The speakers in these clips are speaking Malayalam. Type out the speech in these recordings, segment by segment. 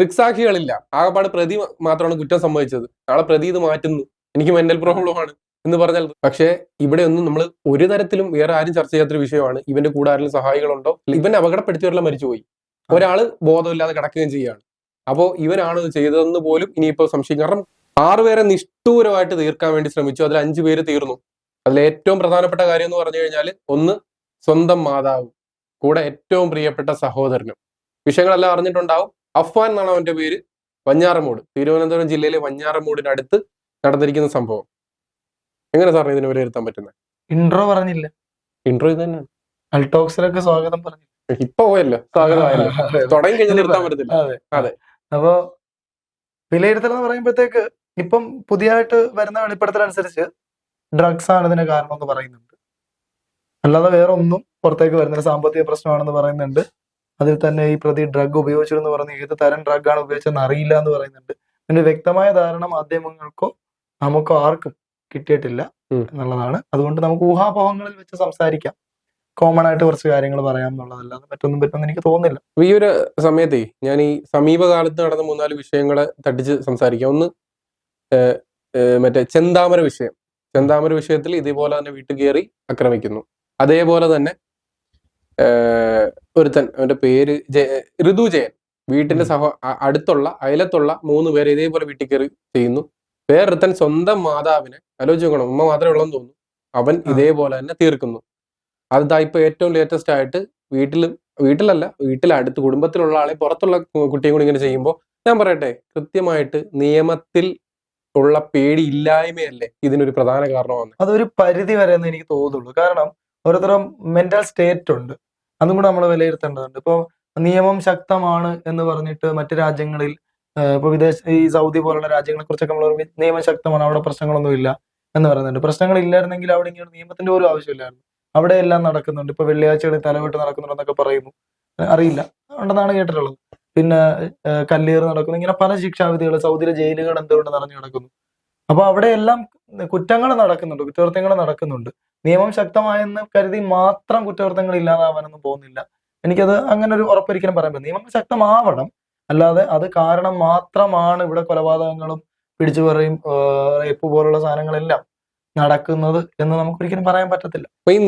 ദൃക്സാക്ഷികളില്ല ആകപ്പാട് പ്രതി മാത്രമാണ് കുറ്റം സംഭവിച്ചത് നാളെ പ്രതി ഇത് മാറ്റുന്നു. എനിക്ക് മെന്റൽ പ്രോബ്ലം ആണ് എന്ന് പറഞ്ഞാൽ പക്ഷേ ഇവിടെ ഒന്നും നമ്മൾ ഒരു തരത്തിലും വേറെ ആരും ചർച്ച ചെയ്യാത്തൊരു വിഷയമാണ്. ഇവന്റെ കൂടെ ആരെങ്കിലും സഹായികളുണ്ടോ? ഇവനെ അപകടപ്പെടുത്തിയവരെല്ലാം മരിച്ചുപോയി. ഒരാൾ ബോധമില്ലാതെ കിടക്കുകയും ചെയ്യുകയാണ്. അപ്പോ ഇവനാണ് ഇത് ചെയ്തതെന്ന് പോലും ഇനിയിപ്പോ സംശയം കാരണം ആറുപേരെ നിഷ്ഠൂരമായിട്ട് തീർക്കാൻ വേണ്ടി ശ്രമിച്ചു. അതിൽ അഞ്ചു പേര് തീർന്നു. അതിൽ ഏറ്റവും പ്രധാനപ്പെട്ട കാര്യം എന്ന് പറഞ്ഞു കഴിഞ്ഞാൽ ഒന്ന് സ്വന്തം മാതാവ്. കൂടെ ഏറ്റവും പ്രിയപ്പെട്ട സഹോദരനും. വിഷയങ്ങളെല്ലാം അറിഞ്ഞിട്ടുണ്ടാവും. അഫ്വാൻ എന്നാണ് അവന്റെ പേര്. വഞ്ഞാറമൂട് തിരുവനന്തപുരം ജില്ലയിലെ വഞ്ഞാറമൂടിനടുത്ത് നടന്നിരിക്കുന്ന സംഭവം. എങ്ങനെ സാറിന് ഇതിനെ വിലയിരുത്താൻ പറ്റുന്നത് ഇൻട്രോ പറഞ്ഞില്ല. ഇൻട്രോ ഇത് തന്നെയാണ്. അൾട്ടോക്സിലൊക്കെ സ്വാഗതം പറഞ്ഞു. ഇപ്പൊ പോയല്ലോ. സ്വാഗതമായല്ലോ. തുടങ്ങി കഴിഞ്ഞാൽ നിർത്താൻ പറ്റത്തില്ല. അതെ. അപ്പോ വിലയിരുത്തൽ എന്ന് പറയുമ്പോഴത്തേക്ക് ഇപ്പം പുതിയതായിട്ട് വരുന്ന വെളിപ്പെടുത്തൽ അനുസരിച്ച് ഡ്രഗ്സ് ആണ് ഇതിന് കാരണം എന്ന് പറയുന്നുണ്ട്. അല്ലാതെ വേറെ ഒന്നും പുറത്തേക്ക് വരുന്നില്ല സാമ്പത്തിക പ്രശ്നമാണെന്ന് പറയുന്നുണ്ട്. അതിൽ തന്നെ ഈ പ്രതി ഡ്രഗ് ഉപയോഗിച്ചിരുന്നു പറഞ്ഞ് ഏത് തരം ഡ്രഗ് ആണ് ഉപയോഗിച്ചതെന്ന് അറിയില്ല എന്ന് പറയുന്നുണ്ട്. അതിന്റെ വ്യക്തമായ ധാരണ മാധ്യമങ്ങൾക്കോ നമുക്കോ ആർക്കും കിട്ടിയിട്ടില്ല എന്നുള്ളതാണ്. അതുകൊണ്ട് നമുക്ക് ഊഹാപോഹങ്ങളിൽ വെച്ച് സംസാരിക്കാം. കോമൺ ആയിട്ട് കുറച്ച് കാര്യങ്ങൾ പറയാം എന്നുള്ളതല്ലാതെ മറ്റൊന്നും പറ്റുമെന്ന് എനിക്ക് തോന്നുന്നില്ല. ഈ ഒരു സമയത്ത് ഞാൻ ഈ സമീപകാലത്ത് നടന്ന മൂന്നാൽ വിഷയങ്ങളെ തട്ടിച്ച് സംസാരിക്കാം. ഒന്ന് മറ്റേ ചെന്താമര വിഷയം. ചെന്താമര വിഷയത്തിൽ ഇതേപോലെ തന്നെ വീട്ടിൽ കയറി ആക്രമിക്കുന്നു അതേപോലെ തന്നെ ഒരുത്തൻ അവന്റെ പേര് ഋതു ജയൻ. വീട്ടിന്റെ സഹോ അടുത്തുള്ള അയലത്തുള്ള മൂന്ന് പേര് ഇതേപോലെ വീട്ടിൽ കയറി ചെയ്യുന്നു. വേറൊരുത്തൻ സ്വന്തം മാതാവിനെ ആലോചിച്ച് നോക്കണം ഉമ്മ മാത്രമേ ഉള്ളെന്ന് തോന്നുന്നു. അവൻ. ഇതേപോലെ തന്നെ തീർക്കുന്നു. അതാ ഇപ്പൊ ഏറ്റവും ലേറ്റസ്റ്റ് ആയിട്ട് വീട്ടിൽ വീട്ടിലല്ല വീട്ടിലടുത്ത് കുടുംബത്തിലുള്ള ആളെ പുറത്തുള്ള കുട്ടിയും കൂടി ഇങ്ങനെ ചെയ്യുമ്പോൾ ഞാൻ പറയട്ടെ കൃത്യമായിട്ട് നിയമത്തിൽ ഉള്ള പേടി ഇല്ലായ്മയല്ലേ ഇതിനൊരു പ്രധാന കാരണമാണ് അതൊരു പരിധി വരെ എന്ന് എനിക്ക് തോന്നുള്ളൂ കാരണം ഓരോരുത്തരും മെന്റൽ സ്റ്റേറ്റ് ഉണ്ട്. അതും കൂടെ നമ്മൾ വിലയിരുത്തേണ്ടതുണ്ട്. ഇപ്പോൾ നിയമം ശക്തമാണ് എന്ന് പറഞ്ഞിട്ട് മറ്റു രാജ്യങ്ങളിൽ ഇപ്പൊ വിദേശ ഈ സൗദി പോലുള്ള രാജ്യങ്ങളെ കുറിച്ചൊക്കെ നമ്മൾ നിയമം ശക്തമാണ് അവിടെ പ്രശ്നങ്ങളൊന്നും ഇല്ല എന്ന് പറയുന്നുണ്ട്. പ്രശ്നങ്ങൾ ഇല്ലായിരുന്നെങ്കിൽ അവിടെ ഇങ്ങനെ നിയമത്തിന്റെ ഒരു ആവശ്യമില്ലായിരുന്നു. അവിടെ എല്ലാം നടക്കുന്നുണ്ട്. ഇപ്പൊ വെള്ളിയാഴ്ചകളിൽ തലവെട്ട് നടക്കുന്നുണ്ടെന്നൊക്കെ പറയുന്നു. അറിയില്ല. ഉണ്ടെന്നാണ് കേട്ടിട്ടുള്ളത്. പിന്നെ കല്ലേറ് നടക്കുന്നു. ഇങ്ങനെ പല ശിക്ഷാവിധികൾ സൗദിയിലെ ജയിലുകൾ എന്തുകൊണ്ട് നിറഞ്ഞു കിടക്കുന്നു അപ്പൊ അവിടെ എല്ലാം കുറ്റങ്ങൾ നടക്കുന്നുണ്ട് കുറ്റകൃത്യങ്ങൾ നടക്കുന്നുണ്ട്. നിയമം ശക്തമായെന്ന് കരുതി മാത്രം കുറ്റകൃത്യങ്ങൾ ഇല്ലാതാവാനൊന്നും പോകുന്നില്ല. എനിക്കത് അങ്ങനെ ഒരു ഉറപ്പൊരിക്കലും പറയാൻ പറ്റില്ല. നിയമം ശക്തമാവണം. അല്ലാതെ അത് കാരണം മാത്രമാണ് ഇവിടെ കൊലപാതകങ്ങളും പിടിച്ചു പറയും റേപ്പ് പോലുള്ള സാധനങ്ങളെല്ലാം നടക്കുന്നത് എന്ന് നമുക്ക് ഒരിക്കലും പറയാൻ പറ്റത്തില്ല. അപ്പൊ ഈ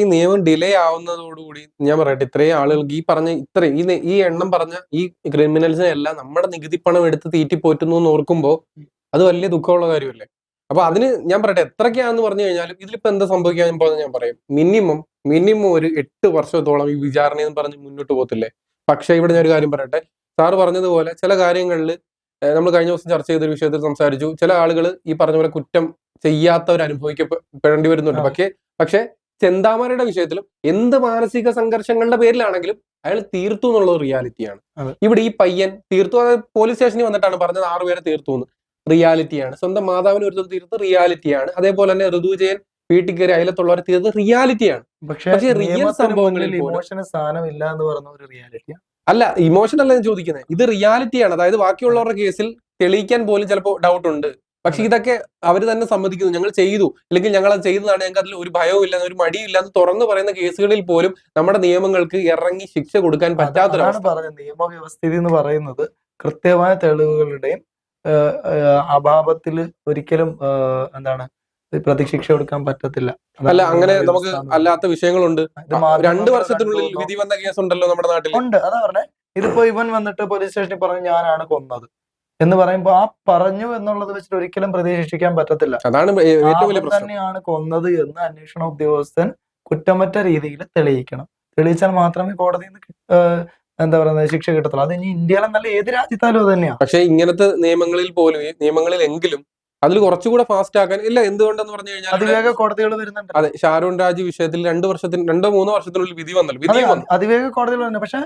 ഈ നിയമം ഡിലേ ആവുന്നതോടുകൂടി ഞാൻ പറയട്ടെ ഇത്രയും ആളുകൾക്ക് ഈ പറഞ്ഞ ഇത്ര ഈ ഈ എണ്ണം പറഞ്ഞ ഈ ക്രിമിനൽസിനെ എല്ലാം നമ്മുടെ നികുതി പണം എടുത്ത് തീറ്റി പോറ്റുന്നു എന്ന് ഓർക്കുമ്പോൾ അത് വലിയ ദുഃഖമുള്ള കാര്യമല്ലേ? അപ്പൊ അതിന് ഞാൻ പറയട്ടെ എത്രയ്ക്കാന്ന് പറഞ്ഞു കഴിഞ്ഞാലും ഇതിലിപ്പോ എന്താ സംഭവിക്കാൻ പോകുന്നത് ഞാൻ പറയും. മിനിമം മിനിമം ഒരു എട്ട് വർഷത്തോളം ഈ വിചാരണ എന്ന് പറഞ്ഞ് മുന്നോട്ട് പോകത്തില്ലേ? പക്ഷേ ഇവിടെ ഞാൻ ഒരു കാര്യം പറയട്ടെ. സാറ് പറഞ്ഞതുപോലെ ചില കാര്യങ്ങളിൽ നമ്മൾ കഴിഞ്ഞ ദിവസം ചർച്ച ചെയ്തൊരു വിഷയത്തിൽ സംസാരിച്ചു. ചില ആളുകൾ ഈ പറഞ്ഞ പോലെ കുറ്റം ചെയ്യാത്തവർ അനുഭവിക്കപ്പെടേണ്ടി വരുന്നുണ്ട്. പക്ഷേ പക്ഷേ ചെന്താമരയുടെ വിഷയത്തിലും എന്ത് മാനസിക സംഘർഷങ്ങളുടെ പേരിലാണെങ്കിലും അയാൾ തീർത്തു എന്നുള്ളത് റിയാലിറ്റിയാണ് ഇവിടെ ഈ പയ്യൻ തീർത്തു അതായത് പോലീസ് സ്റ്റേഷനിൽ വന്നിട്ടാണ് പറഞ്ഞത് ആറുപേരെ തീർത്തു എന്ന്. റിയാലിറ്റിയാണ്. സ്വന്തം മാതാവിന് ഒരു തീർത്ത് റിയാലിറ്റിയാണ്. അതേപോലെ തന്നെ ഋതുജയൻ വീട്ടിൽ കയറി അയലത്തുള്ളവരെ തീർത്ത് റിയാലിറ്റിയാണ്. പക്ഷേ റിയൽ സംഭവങ്ങളിൽ ഇമോഷന് സ്ഥാനമില്ല എന്ന് ഒരു അല്ല ഇമോഷൻ അല്ല ഞാൻ ചോദിക്കുന്നത്. ഇത് റിയാലിറ്റിയാണ് അതായത് ബാക്കിയുള്ളവരുടെ കേസിൽ തെളിയിക്കാൻ പോലും ചിലപ്പോൾ ഡൗട്ട് ഉണ്ട്. പക്ഷെ ഇതൊക്കെ അവർ തന്നെ സമ്മതിക്കുന്നു. ഞങ്ങൾ ചെയ്തു. അല്ലെങ്കിൽ ഞങ്ങൾ അത് ചെയ്തതാണ്. ഞങ്ങൾക്ക് അതിൽ ഒരു ഭയവും ഇല്ല ഒരു മടിയും ഇല്ല എന്ന് തുറന്നു പറയുന്ന കേസുകളിൽ പോലും നമ്മുടെ നിയമങ്ങൾക്ക് ഇറങ്ങി ശിക്ഷ കൊടുക്കാൻ പറ്റാത്ത പറ്റാത്തൊരവസ്ഥ. നിയമവ്യവസ്ഥിതി എന്ന് പറയുന്നത് കൃത്യമായ തെളിവുകളുടെയും അഭാവത്തിൽ ഒരിക്കലും എന്താണ് പ്രതിശിക്ഷ കൊടുക്കാൻ പറ്റത്തില്ല. അല്ല അങ്ങനെ നമുക്ക് അല്ലാത്ത വിഷയങ്ങളുണ്ട്. രണ്ട് വർഷത്തിനുള്ളിൽ വിധി വന്ന കേസ് ഉണ്ടല്ലോ നമ്മുടെ നാട്ടിൽ ഉണ്ട്. അതാ പറഞ്ഞേ ഇതിപ്പോ ഇവൻ വന്നിട്ട് പോലീസ് സ്റ്റേഷനിൽ പറഞ്ഞു ഞാനാണ് കൊന്നത്. എന്ന് പറയുമ്പോ ആ പറഞ്ഞു എന്നുള്ളത് വെച്ചിട്ട് ഒരിക്കലും പ്രതിശിക്ഷിക്കാൻ പറ്റത്തില്ല. അതാണ് തന്നെയാണ് കൊന്നത് എന്ന് അന്വേഷണ ഉദ്യോഗസ്ഥൻ കുറ്റമറ്റ രീതിയിൽ തെളിയിക്കണം. തെളിയിച്ചാൽ മാത്രമേ കോടതിയിൽ നിന്ന് കി- ഏഹ് എന്താ പറയുന്നത് ശിക്ഷ കിട്ടത്തുള്ളൂ അത് ഇനി ഇന്ത്യയിലെന്നല്ല ഏത് രാജ്യത്താലും അത് തന്നെയാണ് പക്ഷെ ഇങ്ങനത്തെ നിയമങ്ങളിൽ പോലും ഈ നിയമങ്ങളിലെങ്കിലും അതിൽ കുറച്ചുകൂടെ ഫാസ്റ്റ് ആക്കാൻ ഇല്ല എന്തുകൊണ്ടെന്ന് പറഞ്ഞു കഴിഞ്ഞാൽ അതിവേഗ കോടതികൾ വരുന്നുണ്ട്. അതെ ഷാരൂൺ രാജ് വിഷയത്തിൽ രണ്ടു വർഷത്തിന് രണ്ടോ മൂന്നോ വർഷത്തിനുള്ളിൽ വിധി വന്നല്ലോ വിധി വന്നു. അതിവേഗ കോടതികൾ തന്നെ പക്ഷെ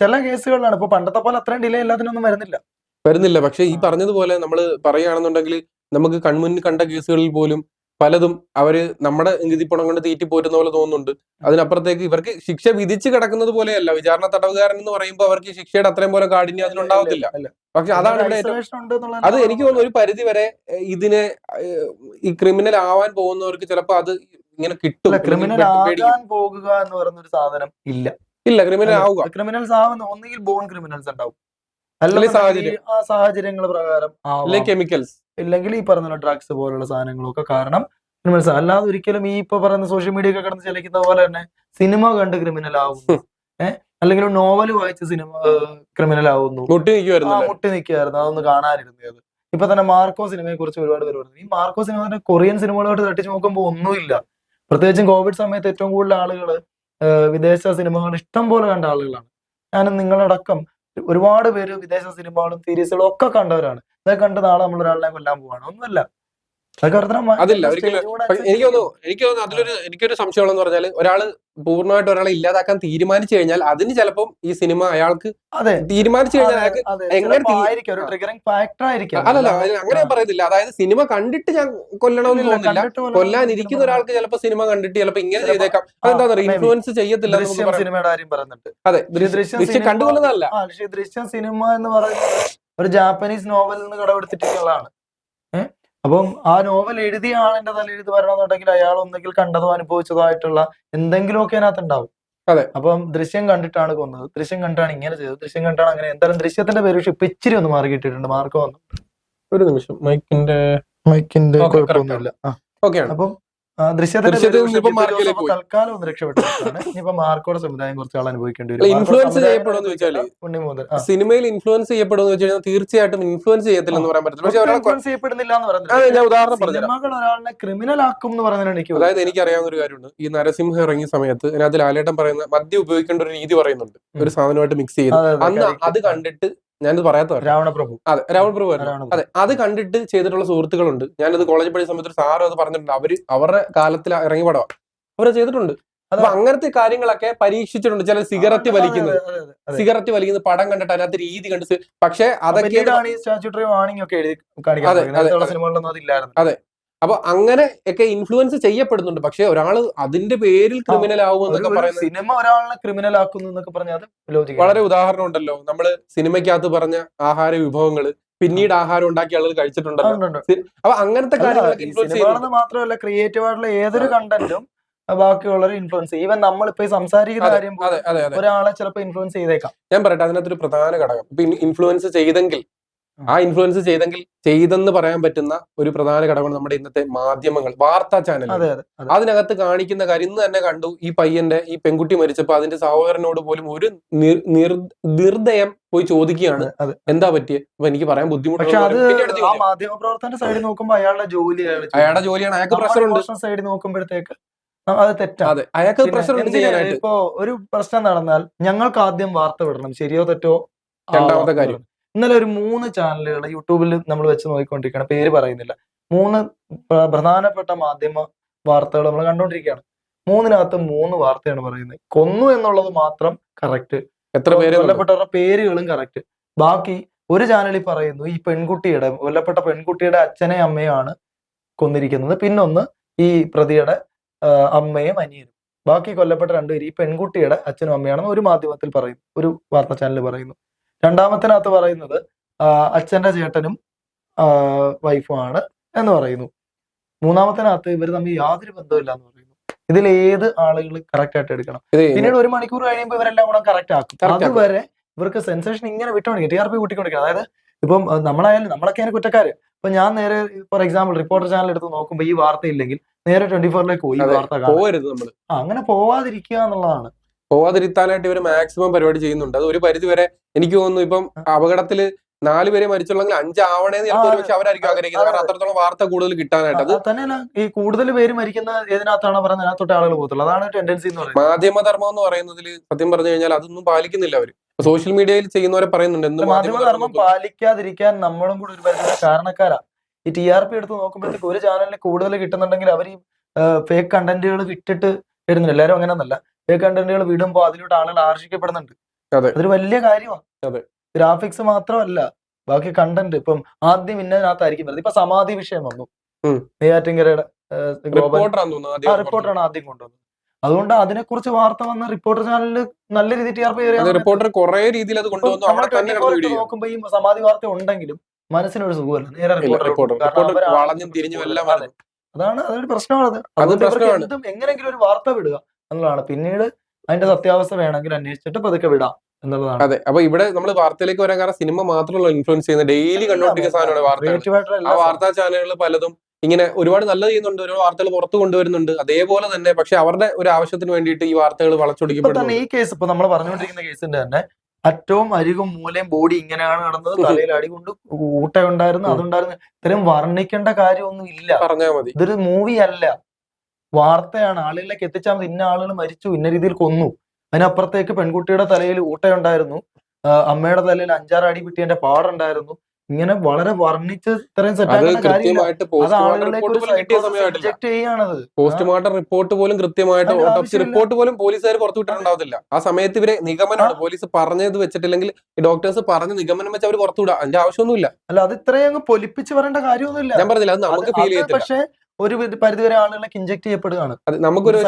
ചില കേസുകളിലാണ്. ഇപ്പൊ പണ്ടത്തെ പോലെ അത്രയും ഡിലേ എല്ലാത്തിനൊന്നും വരുന്നില്ല. വരുന്നില്ല. പക്ഷെ ഈ പറഞ്ഞതുപോലെ നമ്മൾ പറയുകയാണെന്നുണ്ടെങ്കിൽ നമുക്ക് കൺമുന്നിൽ കണ്ട കേസുകളിൽ പോലും പലതും അവർ നമ്മുടെ നികുതി പണം കൊണ്ട് തീറ്റി പോറ്റുന്ന പോലെ തോന്നുന്നുണ്ട്. അതിനപ്പുറത്തേക്ക് ഇവർക്ക് ശിക്ഷ വിധിച്ചു കിടക്കുന്നത് പോലെയല്ല. വിചാരണ തടവുകാരൻ എന്ന് പറയുമ്പോൾ അവർക്ക് ശിക്ഷയുടെ അത്രയും പോലെ കാഠിന്യം അതിനുണ്ടാവത്തില്ല പക്ഷെ അതാണ് ഇവിടെ ഏറ്റവും അത് എനിക്ക് തോന്നുന്നു ഒരു പരിധി വരെ ഇതിനെ ഈ ക്രിമിനൽ ആവാൻ പോകുന്നവർക്ക് ചിലപ്പോൾ അത് ഇങ്ങനെ കിട്ടും. ക്രിമിനൽ. ആകാൻ പോകുക എന്ന് പറയുന്ന ഒരു സാധനം ഇല്ല. ഇല്ല ക്രിമിനൽ ആവുക. ക്രിമിനൽസ് ആവുന്ന ഒന്നുകിൽ ബോൺ ക്രിമിനൽസ് ഉണ്ടാവും. ആ സാഹചര്യങ്ങൾ പ്രകാരം കെമിക്കൽസ് ഇല്ലെങ്കിൽ ഈ പറഞ്ഞ ഡ്രഗ്സ് പോലുള്ള സാധനങ്ങളൊക്കെ കാരണം ക്രിമിനൽസ് അല്ലാതെ ഒരിക്കലും ഈ ഇപ്പൊ പറയുന്ന സോഷ്യൽ മീഡിയ ഒക്കെ കിടന്ന് ചലിക്കുന്ന പോലെ തന്നെ സിനിമ കണ്ട് ക്രിമിനൽ ആവുന്നു. ഏഹ് അല്ലെങ്കിൽ നോവൽ വായിച്ച് സിനിമ ക്രിമിനൽ ആവുന്നു. മുട്ടി നിൽക്കുമായിരുന്നു അതൊന്ന് കാണാനിരുന്നത് ഇപ്പൊ തന്നെ മാർക്കോ സിനിമയെ കുറിച്ച് ഒരുപാട് പേര് പറഞ്ഞു. ഈ മാർക്കോ സിനിമ തന്നെ കൊറിയൻ സിനിമകളോട്ട് തട്ടിച്ച് നോക്കുമ്പോൾ ഒന്നുമില്ല. പ്രത്യേകിച്ചും കോവിഡ് സമയത്ത് ഏറ്റവും കൂടുതൽ ആളുകൾ വിദേശ സിനിമകൾ ഇഷ്ടം പോലെ കണ്ട ആളുകളാണ്. ഞാനും നിങ്ങളടക്കം ഒരുപാട് പേര് വിദേശ സിനിമകളും സീരീസുകളും ഒക്കെ കണ്ടവരാണ്. ഇതൊക്കെ കണ്ട് നാളെ നമ്മൾ ഒരാളിനെ കൊല്ലാൻ പോവാണ്. ഒന്നുമല്ല. അതില്ല, ഒരിക്കലും. എനിക്ക് തോന്നുന്നു എനിക്ക് തോന്നുന്നു അതിലൊരു എനിക്കൊരു സംശയമുള്ളതെന്ന് പറഞ്ഞാൽ ഒരാൾ പൂർണമായിട്ട് ഒരാളെ ഇല്ലാതാക്കാൻ തീരുമാനിച്ചു കഴിഞ്ഞാൽ അതിന് ചിലപ്പം ഈ സിനിമ അയാൾക്ക് തീരുമാനിച്ചു കഴിഞ്ഞാൽ അയാൾക്ക്. എങ്ങനെ ചിലപ്പോ അല്ലല്ല അങ്ങനെ ഞാൻ പറയുന്നില്ല. അതായത് സിനിമ കണ്ടിട്ട് ഞാൻ കൊല്ലണമെന്ന് തോന്നില്ല തോന്നുന്നില്ല. ഇരിക്കുന്ന കൊല്ലാനിരിക്കുന്ന എന്ന് ഒരാൾക്ക് ചിലപ്പോൾ സിനിമ കണ്ടിട്ട് ചിലപ്പോൾ ഇങ്ങനെ ചെയ്തേക്കാം. അതെന്താ ഇൻഫ്ലുവൻസ് ചെയ്യത്തില്ല അതെ ദൃശ്യം കണ്ടുകൊള്ളുന്നതല്ല. ദൃശ്യം സിനിമ എന്ന് പറയുന്നത് ഒരു ജാപ്പനീസ് നോവലിൽ നിന്ന് കടമെടുത്തിട്ടുള്ളതാണ്. ഏഹ് അപ്പം ആ നോവൽ എഴുതിയ ആളിന്റെ തലയിൽ ഇത് വരണമെന്നുണ്ടെങ്കിൽ അയാൾ ഒന്നെങ്കിൽ കണ്ടതോ അനുഭവിച്ചതോ ആയിട്ടുള്ള എന്തെങ്കിലുമൊക്കെ അതിനകത്ത് ഉണ്ടാവും അതെ. അപ്പം ദൃശ്യം കണ്ടിട്ടാണ് കൊന്നത്. ദൃശ്യം കണ്ടാണ് ഇങ്ങനെ ചെയ്തത്. ദൃശ്യം കണ്ടാണ് അങ്ങനെ എന്തായാലും ദൃശ്യത്തിന്റെ പേര് പക്ഷെ ഇപ്പൊ ഇച്ചിരി ഒന്ന് മാറി കിട്ടിയിട്ടുണ്ട്. മാർക്ക് വന്നു. ഒരു നിമിഷം. മൈക്കിന്റെ മൈക്കിന്റെ കുഴപ്പമൊന്നുമില്ല. അപ്പം തൽക്കാലം ഒന്ന് രക്ഷപ്പെട്ടതാണ് ഇനിയിപ്പോ മാർക്കോടെ സമുദായം കുറച്ച് ആൾ അനുഭവിക്കേണ്ടി വരും. ഇൻഫ്ലുവൻസ് ചെയ്യപ്പെടുമെന്ന് ഉണ്ണി സിനിമയിൽ ഇൻഫ്ലുവൻസ് ചെയ്യപ്പെടുമെന്ന് വെച്ച് കഴിഞ്ഞാൽ തീർച്ചയായിട്ടും ഇൻഫ്ലുവൻസ് ചെയ്യത്തില്ലെന്ന് പറയാൻ പറ്റില്ല പക്ഷേ ഇൻഫ്ലുവൻസ് ചെയ്യപ്പെടുന്നില്ല എന്ന് പറയുന്നത് ഞാൻ ഉദാഹരണം പറഞ്ഞു സിനിമകൾ ഒരാളിനെ ക്രിമിനൽ ആക്കും എന്ന് അതായത് എനിക്ക് അറിയാവുന്ന ഒരു കാര്യമുണ്ട്. ഈ നരസിംഹ ഇറങ്ങിയ സമയത്ത് അതിനകത്ത് ലാലേട്ടൻ പറയുന്ന മദ്യം ഉപയോഗിക്കേണ്ട ഒരു രീതി പറയുന്നുണ്ട്. ഒരു സാധനമായിട്ട് മിക്സ് ചെയ്ത് അന്ന് അത് കണ്ടിട്ട് ഞാനത് പറയാത്ത. രാവണപ്രഭു അതെ. രാവണപ്രഭു. അതെ അത് കണ്ടിട്ട് ചെയ്തിട്ടുള്ള സുഹൃത്തുക്കളുണ്ട് ഞാനത് കോളേജ് പഠിച്ച സമയത്ത് ഒരു സാറും അത് പറഞ്ഞിട്ടുണ്ട് അവർ അവരുടെ കാലത്തിൽ ഇറങ്ങി പടവാ അവരത് ചെയ്തിട്ടുണ്ട് അപ്പൊ അങ്ങനത്തെ കാര്യങ്ങളൊക്കെ പരീക്ഷിച്ചിട്ടുണ്ട് ചില സിഗരറ്റ് വലിക്കുന്നത്. സിഗരറ്റ് വലിക്കുന്ന പടം കണ്ടിട്ട് അതിനകത്ത് രീതി കണ്ട് പക്ഷെ അതൊക്കെ. അതെ. അപ്പൊ അങ്ങനെ ഒക്കെ ഇൻഫ്ലുവൻസ് ചെയ്യപ്പെടുന്നുണ്ട്. പക്ഷെ ഒരാൾ അതിന്റെ പേരിൽ ക്രിമിനൽ ആവും ഒരു- എന്നൊക്കെ പറയുന്നത് സിനിമ ഒരാളെ ക്രിമിനൽ ആക്കുന്നു എന്നൊക്കെ പറഞ്ഞാൽ വളരെ ഉദാഹരണം ഉണ്ടല്ലോ നമ്മൾ സിനിമയ്ക്കകത്ത് പറഞ്ഞ ആഹാര വിഭവങ്ങൾ പിന്നീട് ആഹാരം ഉണ്ടാക്കിയ ആളുകൾ കഴിച്ചിട്ടുണ്ടല്ലോ. അപ്പൊ അങ്ങനത്തെ കാര്യങ്ങളൊക്കെ മാത്രമല്ല ക്രിയേറ്റീവ് ആയിട്ടുള്ള ഏതൊരു കണ്ടന്റും ബാക്കിയുള്ളവർ ഇൻഫ്ലുവൻസ് ഈവൻ നമ്മളിപ്പോ ഈ സംസാരിക്കുന്ന കാര്യം ഒരാളെ ചിലപ്പോൾ ഇൻഫ്ലുവൻസ് ചെയ്തേക്കാം. ഞാൻ പറയട്ടെ അതിനകത്തൊരു പ്രധാന ഘടകം. ഇപ്പൊ ഇൻഫ്ലുവൻസ് ചെയ്തെങ്കിൽ. ആ ഇൻഫ്ലുവൻസ് ചെയ്തെങ്കിൽ ചെയ്തെന്ന് പറയാൻ പറ്റുന്ന ഒരു പ്രധാന ഘടകമാണ് നമ്മുടെ ഇന്നത്തെ മാധ്യമങ്ങൾ വാർത്താ ചാനൽ അതെ അതെ അതെ. അതിനകത്ത് കാണിക്കുന്ന കാര്യം ഇന്ന് തന്നെ കണ്ടു ഈ പയ്യന്റെ ഈ പെൺകുട്ടി മരിച്ചപ്പോ അതിന്റെ സഹോദരനോട് പോലും ഒരു നിർ- നിർ- നിർദ്ദയം പോയി ചോദിക്കുകയാണ്. എന്താ പറ്റിയ? അപ്പൊ എനിക്ക് പറയാൻ പ്രവർത്തന സൈഡിൽ നോക്കുമ്പോൾ അയാളുടെ ജോലിയാണ് അയാളുടെ ജോലിയാണ്. അയാൾക്ക് പ്രഷറുണ്ട് സൈഡിൽ നോക്കുമ്പോഴത്തേക്ക് അത് തെറ്റാണ് അയാൾക്ക് പ്രഷർ ഇപ്പോ ഒരു പ്രശ്നം നടന്നാൽ ഞങ്ങൾക്ക് ആദ്യം വാർത്ത വിടണം. ശരിയോ തെറ്റോ? രണ്ടാമത്തെ കാര്യം. ഇന്നലെ ഒരു മൂന്ന് ചാനലുകൾ യൂട്യൂബിൽ നമ്മൾ വെച്ച് നോക്കിക്കൊണ്ടിരിക്കുകയാണ്. പേര് പറയുന്നില്ല. മൂന്ന് പ്രധാനപ്പെട്ട മാധ്യമ വാർത്തകൾ നമ്മൾ കണ്ടുകൊണ്ടിരിക്കുകയാണ് മൂന്നിനകത്ത് മൂന്ന് വാർത്തയാണ് പറയുന്നത്. കൊന്നു എന്നുള്ളത് മാത്രം കറക്റ്റ് എത്ര പേര് കൊല്ലപ്പെട്ടവരുടെ പേരുകളും കറക്റ്റ് ബാക്കി ഒരു ചാനലിൽ പറയുന്നു ഈ പെൺകുട്ടിയുടെ കൊല്ലപ്പെട്ട പെൺകുട്ടിയുടെ അച്ഛനെ അമ്മയാണ് കൊന്നിരിക്കുന്നത്. പിന്നൊന്ന് ഈ പ്രതിയുടെ അമ്മയും അനിയനും. ബാക്കി കൊല്ലപ്പെട്ട രണ്ടുപേരും ഈ പെൺകുട്ടിയുടെ അച്ഛനും അമ്മയാണെന്ന് ഒരു മാധ്യമത്തിൽ പറയുന്നു ഒരു വാർത്താ ചാനൽ പറയുന്നു. രണ്ടാമത്തിനകത്ത് പറയുന്നത് അച്ഛന്റെ ചേട്ടനും വൈഫുമാണ് എന്ന് പറയുന്നു. മൂന്നാമത്തിനകത്ത് ഇവർ തമ്മിൽ യാതൊരു ബന്ധമില്ല എന്ന് പറയുന്നു. ഇതിൽ ഏത് ആളുകൾ കറക്റ്റ് ആയിട്ട് എടുക്കണം? പിന്നീട് ഒരു മണിക്കൂർ കഴിയുമ്പോൾ ഇവരെല്ലാം കൂടെ കറക്റ്റ് ആക്കും. അതുവരെ ഇവർക്ക് സെൻസേഷൻ ഇങ്ങനെ വിട്ടുകൊണ്ടിരിക്കും. ടി ആർ പി കൂട്ടിക്കൊണ്ടിരിക്കണം. അതായത് ഇപ്പം നമ്മളായാലും നമ്മളൊക്കെ നമ്മളൊക്കെയാണ് കുറ്റക്കാര്. ഇപ്പൊ ഞാൻ നേരെ ഫോർ എക്സാമ്പിൾ റിപ്പോർട്ടർ ചാനൽ എടുത്ത് നോക്കുമ്പോൾ ഈ വാർത്ത ഇല്ലെങ്കിൽ നേരെ ട്വന്റി ഫോറിലേക്ക് പോയി വാർത്ത കാണാം അങ്ങനെ പോവാതിരിക്കുക എന്നുള്ളതാണ്. പോവാതിരുത്താനായിട്ട് ഇവർ മാക്സിമം പരിപാടി ചെയ്യുന്നുണ്ട്. അത് ഒരു പരിധി വരെ എനിക്ക് തോന്നുന്നു ഇപ്പം അപകടത്തിൽ നാല് പേരെ മരിച്ചുള്ളെങ്കിൽ അഞ്ചാവണേന്ന് ചിലപ്പോൾ ഒരുപക്ഷെ അവരായിരിക്കും ആഗ്രഹിക്കുന്നത്. കാരണം അത്രത്തോളം വാർത്ത കൂടുതൽ കിട്ടാനായിട്ട്. അത് അത് തന്നെയല്ല ഈ കൂടുതൽ പേര് മരിക്കുന്ന ഏതിനകത്താണ് പറയുന്നത്? അതിനകത്തോട്ട് ആളുകൾ പോകത്തുള്ളൂ. അതാണ് ടെൻഡൻസി എന്ന് പറയുന്നത്. മാധ്യമധർമ്മം എന്ന് പറയുന്നതിൽ സത്യം പറഞ്ഞു കഴിഞ്ഞാൽ അതൊന്നും പാലിക്കുന്നില്ല അവർ. സോഷ്യൽ മീഡിയയിൽ ചെയ്യുന്നവരെ പറയുന്നുണ്ട് മാധ്യമധർമ്മം പാലിക്കാതിരിക്കാൻ നമ്മളും കൂടി ഒരു പരിധി കാരണക്കാരാ. ഈ ടി ആർ പി എടുത്ത് നോക്കുമ്പോഴത്തേക്ക് ഒരു ചാനലിന് കൂടുതൽ കിട്ടുന്നുണ്ടെങ്കിൽ അവർ ഈ ഫേക്ക് കണ്ടന്റുകൾ വിട്ടിട്ട് വരുന്നില്ല. എല്ലാവരും അങ്ങനെയൊന്നല്ല. ഫേക്ക് കണ്ടന്റുകൾ വിടുമ്പോൾ അതിലൂടെ ആളുകൾ ആകർഷിക്കപ്പെടുന്നുണ്ട്. അതെ. അതൊരു വലിയ കാര്യമാണ് അതെ. ഗ്രാഫിക്സ് മാത്രമല്ല ബാക്കി കണ്ടന്റ് ഇപ്പം ആദ്യം ഇന്നതിനകത്തായിരിക്കും വരുന്നത്. ഇപ്പൊ സമാധി വിഷയം വന്നു. നെയ്യാറ്റിങ്കരയുടെ റിപ്പോർട്ടറാണ് ആദ്യം കൊണ്ടുവന്നത്. അതുകൊണ്ട് അതിനെക്കുറിച്ച് വാർത്ത വന്ന റിപ്പോർട്ടർ ചാനലിൽ നല്ല രീതിയിൽ ടി ആർ പി റിപ്പോർട്ടർ കുറെ രീതിയിൽ അത് കൊണ്ടുവന്നു. അവിടെ തന്നെ കിടന്നു വീഡിയോ നോക്കുമ്പോ ഈ സമാധി വാർത്ത ഉണ്ടെങ്കിലും മനസ്സിനൊരു സുഖമല്ല. നേരെ റിപ്പോർട്ടർ വളഞ്ഞും തിരിഞ്ഞും എല്ലാം അതെ. അതാണ് അതൊരു പ്രശ്നമാണത്. അതുകൊണ്ട്. എങ്ങനെങ്കിലും എങ്ങനെയെങ്കിലും ഒരു വാർത്ത വിടുക. എന്നുള്ളതാണ്. പിന്നീട് അതിന്റെ സത്യാവസ്ഥ വേണമെങ്കിൽ അന്വേഷിച്ചിട്ട് പതുക്കെ വിടാം എന്നുള്ളതാണ്. അതെ. അപ്പൊ ഇവിടെ നമ്മൾ വാർത്തയിലേക്ക് വരാൻ കാരണം സിനിമ മാത്രമല്ല ഇൻഫ്ലുവൻസ് ചെയ്യുന്നത്. ഡെയിലി കണ്ടോണ്ടിരിക്കുന്ന സാധനമാണ് വാർത്ത ആ വാർത്താ ചാനലുകൾ പലതും ഇങ്ങനെ ഒരുപാട് നല്ലത് ചെയ്യുന്നുണ്ട്. ഒരുപാട് വാർത്തകൾ പുറത്തു കൊണ്ടുവരുന്നുണ്ട്. അതേപോലെ തന്നെ പക്ഷെ അവരുടെ ഒരു ആവശ്യത്തിന് വേണ്ടിയിട്ട് ഈ വാർത്തകൾ വളച്ചൊടിക്കപ്പെടുന്നു ഈ കേസ് ഇപ്പൊ നമ്മൾ പറഞ്ഞുകൊണ്ടിരിക്കുന്ന കേസിന്റെ തന്നെ അറ്റവും അരികും മൂലയും ബോഡി ഇങ്ങനെയാണ് നടന്നത്. തലയിൽ അടി കൊണ്ട് ഊട്ടയുണ്ടായിരുന്നു അതുണ്ടായിരുന്നു. ഇത്രയും വർണിക്കേണ്ട കാര്യമൊന്നും ഇല്ല. പറഞ്ഞാൽ മതി. ഇതൊരു മൂവി അല്ല. വാർത്തയാണ്. ആളുകളിലേക്ക് എത്തിച്ചാൽ മതി. ഇന്ന ആളുകൾ മരിച്ചു ഇന്ന രീതിയിൽ കൊന്നു. അതിനപ്പുറത്തേക്ക് പെൺകുട്ടിയുടെ തലയിൽ ഊട്ടയുണ്ടായിരുന്നു. അമ്മയുടെ തലയിൽ അഞ്ചാറ് അടി കിട്ടിയതിന്റെ പാടുണ്ടായിരുന്നു. ഇങ്ങനെ വളരെ വർണിച്ച് ഇത്രയും പോസ്റ്റ്മോർട്ടം റിപ്പോർട്ട് പോലും കൃത്യമായിട്ട് ഓട്ടോപ്സി റിപ്പോർട്ട് പോലും പോലീസുകാർ പുറത്തു വിട്ടിട്ടുണ്ടാവത്തില്ല. ആ സമയത്ത് ഇവരെ നിഗമനമാണ്. പോലീസ് പറഞ്ഞത് വെച്ചിട്ടില്ലെങ്കിൽ ഡോക്ടേഴ്സ് പറഞ്ഞ നിഗമനം വെച്ച് അവർ പുറത്തുവിടാം അതിന്റെ ആവശ്യമൊന്നുമില്ല. അല്ല അത് ഇത്രയും അങ്ങ് പൊലിപ്പിച്ച് പറയേണ്ട കാര്യമൊന്നുമില്ല. ഞാൻ പറഞ്ഞില്ല അത് നമുക്ക് ഫീൽ ചെയ്യത്തില്ല. പക്ഷേ ഒരു പരിധിവരെ ആളുകളൊക്കെ ഇഞ്ചക്ട് ചെയ്യപ്പെടുകയാണ്. അത് നമുക്കൊരു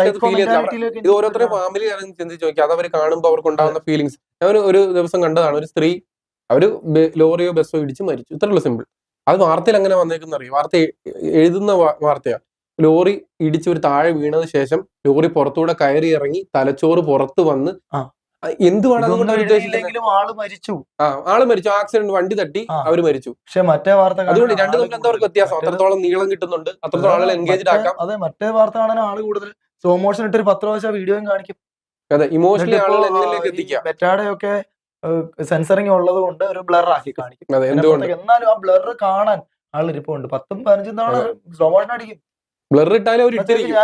ഇത് ഓരോരുത്തരുടെ ഫാമിലി ആണെന്ന് ചിന്തിച്ച് നോക്കി അത് അവർ കാണുമ്പോൾ അവർക്ക് ഉണ്ടാകുന്ന ഫീലിങ്സ് ഞാൻ ഒരു- ദിവസം കണ്ടതാണ് ഒരു സ്ത്രീ അവർ ലോറിയോ ബസ്സോ ഇടിച്ച് മരിച്ചു. ഇത്രയുള്ള സിമ്പിൾ അത് വാർത്തയിൽ അങ്ങനെ വന്നേക്കുന്ന അറിയാം? വാർത്ത എഴുതുന്ന വാർത്തയാ. ലോറി ഇടിച്ച് ഒരു താഴെ വീണതിന് ശേഷം ലോറി പുറത്തൂടെ കയറി ഇറങ്ങി തലച്ചോറ് പുറത്ത് വന്ന് എന്തുവാണ് അതുകൊണ്ട് അവർ ഉദ്ദേശിക്കുന്നത്? ആൾ മരിച്ചു. ആ ആൾ മരിച്ചു ആക്സിഡന്റ് വണ്ടി തട്ടി. അവർ മരിച്ചു. പക്ഷെ മറ്റേ വാർത്ത അതുകൊണ്ട് രണ്ടു തമ്മിൽ എന്തവർക്ക് വ്യത്യാസം. അത്രത്തോളം നീളം കിട്ടുന്നുണ്ട്. അത്രത്തോളം ആളുകൾ എൻഗേജ്ഡ് ആക്കാം. അതെ മറ്റേ വാർത്ത കാണാൻ ആൾ കൂടുതൽ സ്ലോ മോഷൻ ഇട്ട് ഒരു പത്ത് പ്രാവശ്യം വീഡിയോയും കാണിക്കും. അതെ ഇമോഷണലി ആളുകൾ എന്നിലേക്ക് എത്തിക്കാം. മെറ്റാഡയൊക്കെ സെൻസറിങ് ഉള്ളത് കൊണ്ട് ഒരു ബ്ലർ ആക്കി കാണിക്കും. എന്നാലും ആ ബ്ലർ കാണാൻ ആളിരിപ്പുണ്ട് പത്തും പതിനഞ്ചും തവണ സ്ലോ മോഷൻ അടിക്കും. ബ്ലർ ഇട്ടാലും അവർ ഇട്ടിരിക്കും.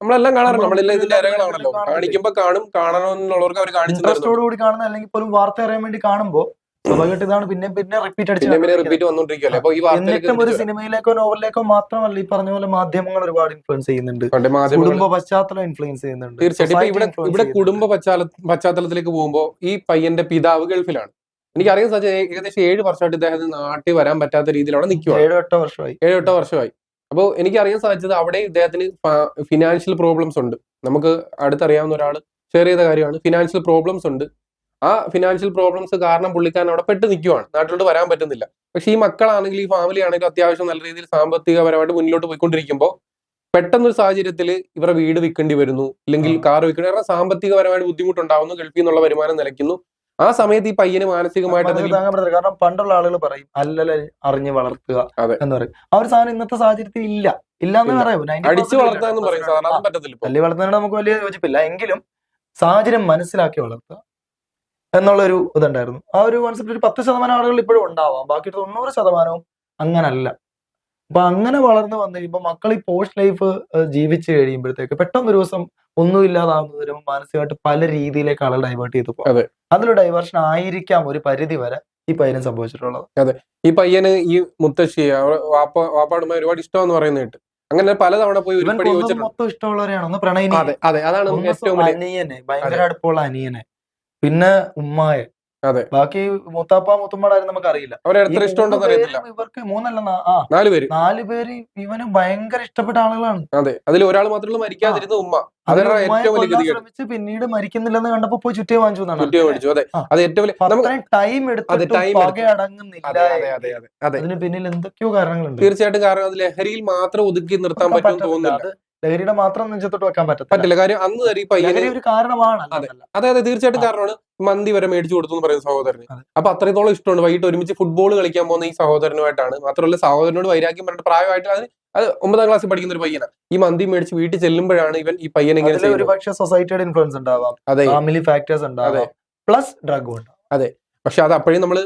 നമ്മളെല്ലാം കാണാറുണ്ട്. നമ്മളെല്ലാം ഇതിന്റെ ഇരകളാണല്ലോ കാണിക്കുമ്പോ കാണും കാണണമെന്നുള്ളവർക്ക് അവർ കാണിച്ചു കൂടി കാണുന്ന അല്ലെങ്കിൽ പോലും വാർത്ത അറിയാൻ വേണ്ടി കാണുമ്പോൾ സ്വാഭാവികമായിട്ട് ഇതാണ് പിന്നെ പിന്നെ റിപ്പീറ്റ് എന്നിട്ടും ഒരു സിനിമയിലേക്കോ നോവലിലേക്കോ മാത്രമല്ല ഈ പറഞ്ഞ പോലെ മാധ്യമങ്ങൾ ഒരുപാട് ഇൻഫ്ലുവൻസ് ചെയ്യുന്നുണ്ട്. കുടുംബ പശ്ചാത്തലം ഇൻഫ്ലുവൻസ് ചെയ്യുന്നുണ്ട്. തീർച്ചയായിട്ടും. ഇവിടെ ഇവിടെ. കുടുംബ പശ്ചാത്തല പശ്ചാത്തലത്തിലേക്ക് പോകുമ്പോൾ ഈ പയ്യന്റെ പിതാവ് ഗൾഫിലാണ്. എനിക്കറിയാൻ സാധിച്ചത് ഏകദേശം ഏഴ് വർഷമായിട്ട് ഇദ്ദേഹത്തിന് നാട്ടിൽ വരാൻ പറ്റാത്ത രീതിയിലാണ് നിൽക്കുക എട്ടോ വർഷമായി. ഏഴ് എട്ടോ വർഷമായി. അപ്പോൾ എനിക്കറിയാൻ സാധിച്ചത് അവിടെ ഇദ്ദേഹത്തിന് ഫിനാൻഷ്യൽ പ്രോബ്ലംസ് ഉണ്ട്. നമുക്ക് അടുത്തറിയാവുന്ന ഒരാൾ ഷെയർ ചെയ്ത കാര്യമാണ്. ഫിനാൻഷ്യൽ പ്രോബ്ലംസ് ഉണ്ട്. ആ ഫിനാൻഷ്യൽ പ്രോബ്ലംസ് കാരണം പുള്ളിക്കാരൻ അവിടെ പെട്ട് നിൽക്കുവാണ് നാട്ടിലോട്ട് വരാൻ പറ്റുന്നില്ല. പക്ഷേ ഈ മക്കളാണെങ്കിൽ ഈ ഫാമിലി ആണെങ്കിലും അത്യാവശ്യം നല്ല രീതിയിൽ സാമ്പത്തികപരമായിട്ട് മുന്നിലോട്ട് പോയിക്കൊണ്ടിരിക്കുമ്പോൾ പെട്ടെന്നൊരു സാഹചര്യത്തിൽ ഇവരുടെ വീട് വിൽക്കേണ്ടി വരുന്നു. അല്ലെങ്കിൽ കാർ വിൽക്കേണ്ടി കാരണം സാമ്പത്തികപരമായിട്ട് ബുദ്ധിമുട്ടുണ്ടാവുന്നു. ഗൾഫിൽ നിന്നുള്ള വരുമാനം നിലയ്ക്കുന്നു. ആ സമയത്ത് ഈ പയ്യന് മാനസികമായിട്ട് കാരണം പണ്ടുള്ള ആളുകൾ പറയും അല്ലല അറിഞ്ഞ് വളർത്തുക. എന്ന് പറയും ആ ഒരു സാധനം ഇന്നത്തെ സാഹചര്യത്തിൽ ഇല്ല ഇല്ല എന്ന് ഇല്ല. പറയൂ 90% അടിച്ചു. വളർത്താന്ന് പറയും. തല്ലി വളർത്തുന്നതിനോട് നമുക്ക് വലിയ യോജിപ്പില്ല എങ്കിലും സാഹചര്യം മനസ്സിലാക്കി വളർത്തുക എന്നുള്ളൊരു ഇതുണ്ടായിരുന്നു ആ ഒരു കോൺസെപ്റ്റ് ഒരു പത്ത് ശതമാനം ആളുകൾ ഇപ്പോഴും ഉണ്ടാവാം ബാക്കി തൊണ്ണൂറ് ശതമാനവും അങ്ങനല്ല അപ്പൊ അങ്ങനെ വളർന്നു വന്നു കഴിയുമ്പോൾ മക്കൾ ഈ പോസ്റ്റ് ലൈഫ് ജീവിച്ചു കഴിയുമ്പോഴത്തേക്ക് പെട്ടെന്ന് ഒരു ദിവസം ഒന്നും ഇല്ലാതാവുന്നത് വരുമ്പോൾ മാനസികമായിട്ട് പല രീതിയിലേക്ക് ആളുകൾ ഡൈവേർട്ട് ചെയ്തു പോകും അതെ. അതിലൊരു ഡൈവേർഷൻ ആയിരിക്കാം ഒരു പരിധി വരെ ഈ പയ്യൻ സംഭവിച്ചിട്ടുള്ളത്. അതെ. ഈ പയ്യന് ഈ മുത്തശ്ശി വാപ്പ വാപ്പാടുമായി ഒരുപാട് ഇഷ്ടമെന്ന് പറയുന്ന കേട്ട്. അങ്ങനെ പലതവണ പോയി മൊത്തം ഇഷ്ടമുള്ളവരെയാണ്. ഒന്ന് പ്രണയിനി അതെ അതെ. അതാണ് ഏറ്റവും അനിയനെ ഭയങ്കര അടുപ്പമുള്ള അനിയനെ. പിന്നെ ഉമ്മായെ. അതെ. ബാക്കി മുത്താപ്പ മുത്തുമ്മടാരും നമുക്ക് അറിയില്ല അവരെ എത്ര ഇഷ്ടമുണ്ടെന്ന് അറിയത്തില്ല. ഇവർക്ക് മൂന്നല്ല നാല് പേര്. നാല് പേര് ഇവന് ഭയങ്കര ഇഷ്ടപ്പെട്ട ആളുകളാണ്. അതെ. അതിൽ ഒരാൾ മാത്രമേ മരിക്കാതിരുന്ന ഉമ്മ. ശ്രമിച്ച് പിന്നീട് മരിക്കുന്നില്ലെന്ന് കണ്ടപ്പോ പോയി ചുറ്റേ വാങ്ങിച്ചു എന്നാണ് അതെ. അത് ഏറ്റവും വലിയ ടൈം എടുത്തിട്ട് time അടങ്ങുന്നില്ല അതെ അതെ അതെ അതെ അതെ. അതിന് പിന്നിൽ എന്തൊക്കെയോ കാരണങ്ങളുണ്ട്. തീർച്ചയായിട്ടും കാരണം അത് ലഹരിയിൽ മാത്രം ഒതുക്കി നിർത്താൻ പറ്റും തോന്നുന്നുണ്ട്. ലഹരിയുടെ മാത്രം നെഞ്ചത്തോട്ട് വെക്കാൻ പറ്റത്തില്ല. പറ്റില്ല. കാര്യം അന്ന് ഈ പയ്യന് ലഹരി ഒരു കാരണമാണ്. അതെ. അല്ലതല്ല. അതെ അതെ തീർച്ചയായിട്ടും കാരണമാണ്. മന്തി വരെ മേടിച്ചു കൊടുത്തു എന്ന് പറയുന്ന സഹോദരന്. അതെ. അപ്പൊ അത്രത്തോളം ഇഷ്ടമാണ് വൈകിട്ട് ഒരുമിച്ച് ഫുട്ബോൾ കളിക്കാൻ പോകുന്ന ഈ സഹോദരനുമായിട്ടാണ്. മാത്രമല്ല സഹോദരനോട് വൈരാഗ്യം പറഞ്ഞിട്ട് പ്രായമായിട്ട് അതിന് അത് ഒമ്പതാം ക്ലാസ്സിൽ പഠിക്കുന്ന ഒരു പയ്യനാണ് ഈ മന്തി മേടിച്ച് വീട്ടിൽ ചെല്ലുമ്പോഴാണ് ഇവൻ ഈ പയ്യൻ ഇങ്ങനെ അതിൽ ചെയ്യുന്നത്. ഒരുപക്ഷെ സൊസൈറ്റിയുടെ ഇൻഫ്ലുവൻസ് ഉണ്ടാവാം. അതെ. ഫാമിലി ഫാക്ടേഴ്സ് ഉണ്ടാവാം. പ്ലസ് ഡ്രഗ് ഉണ്ടാവും. പക്ഷെ അത് അപ്പോഴും നമ്മൾ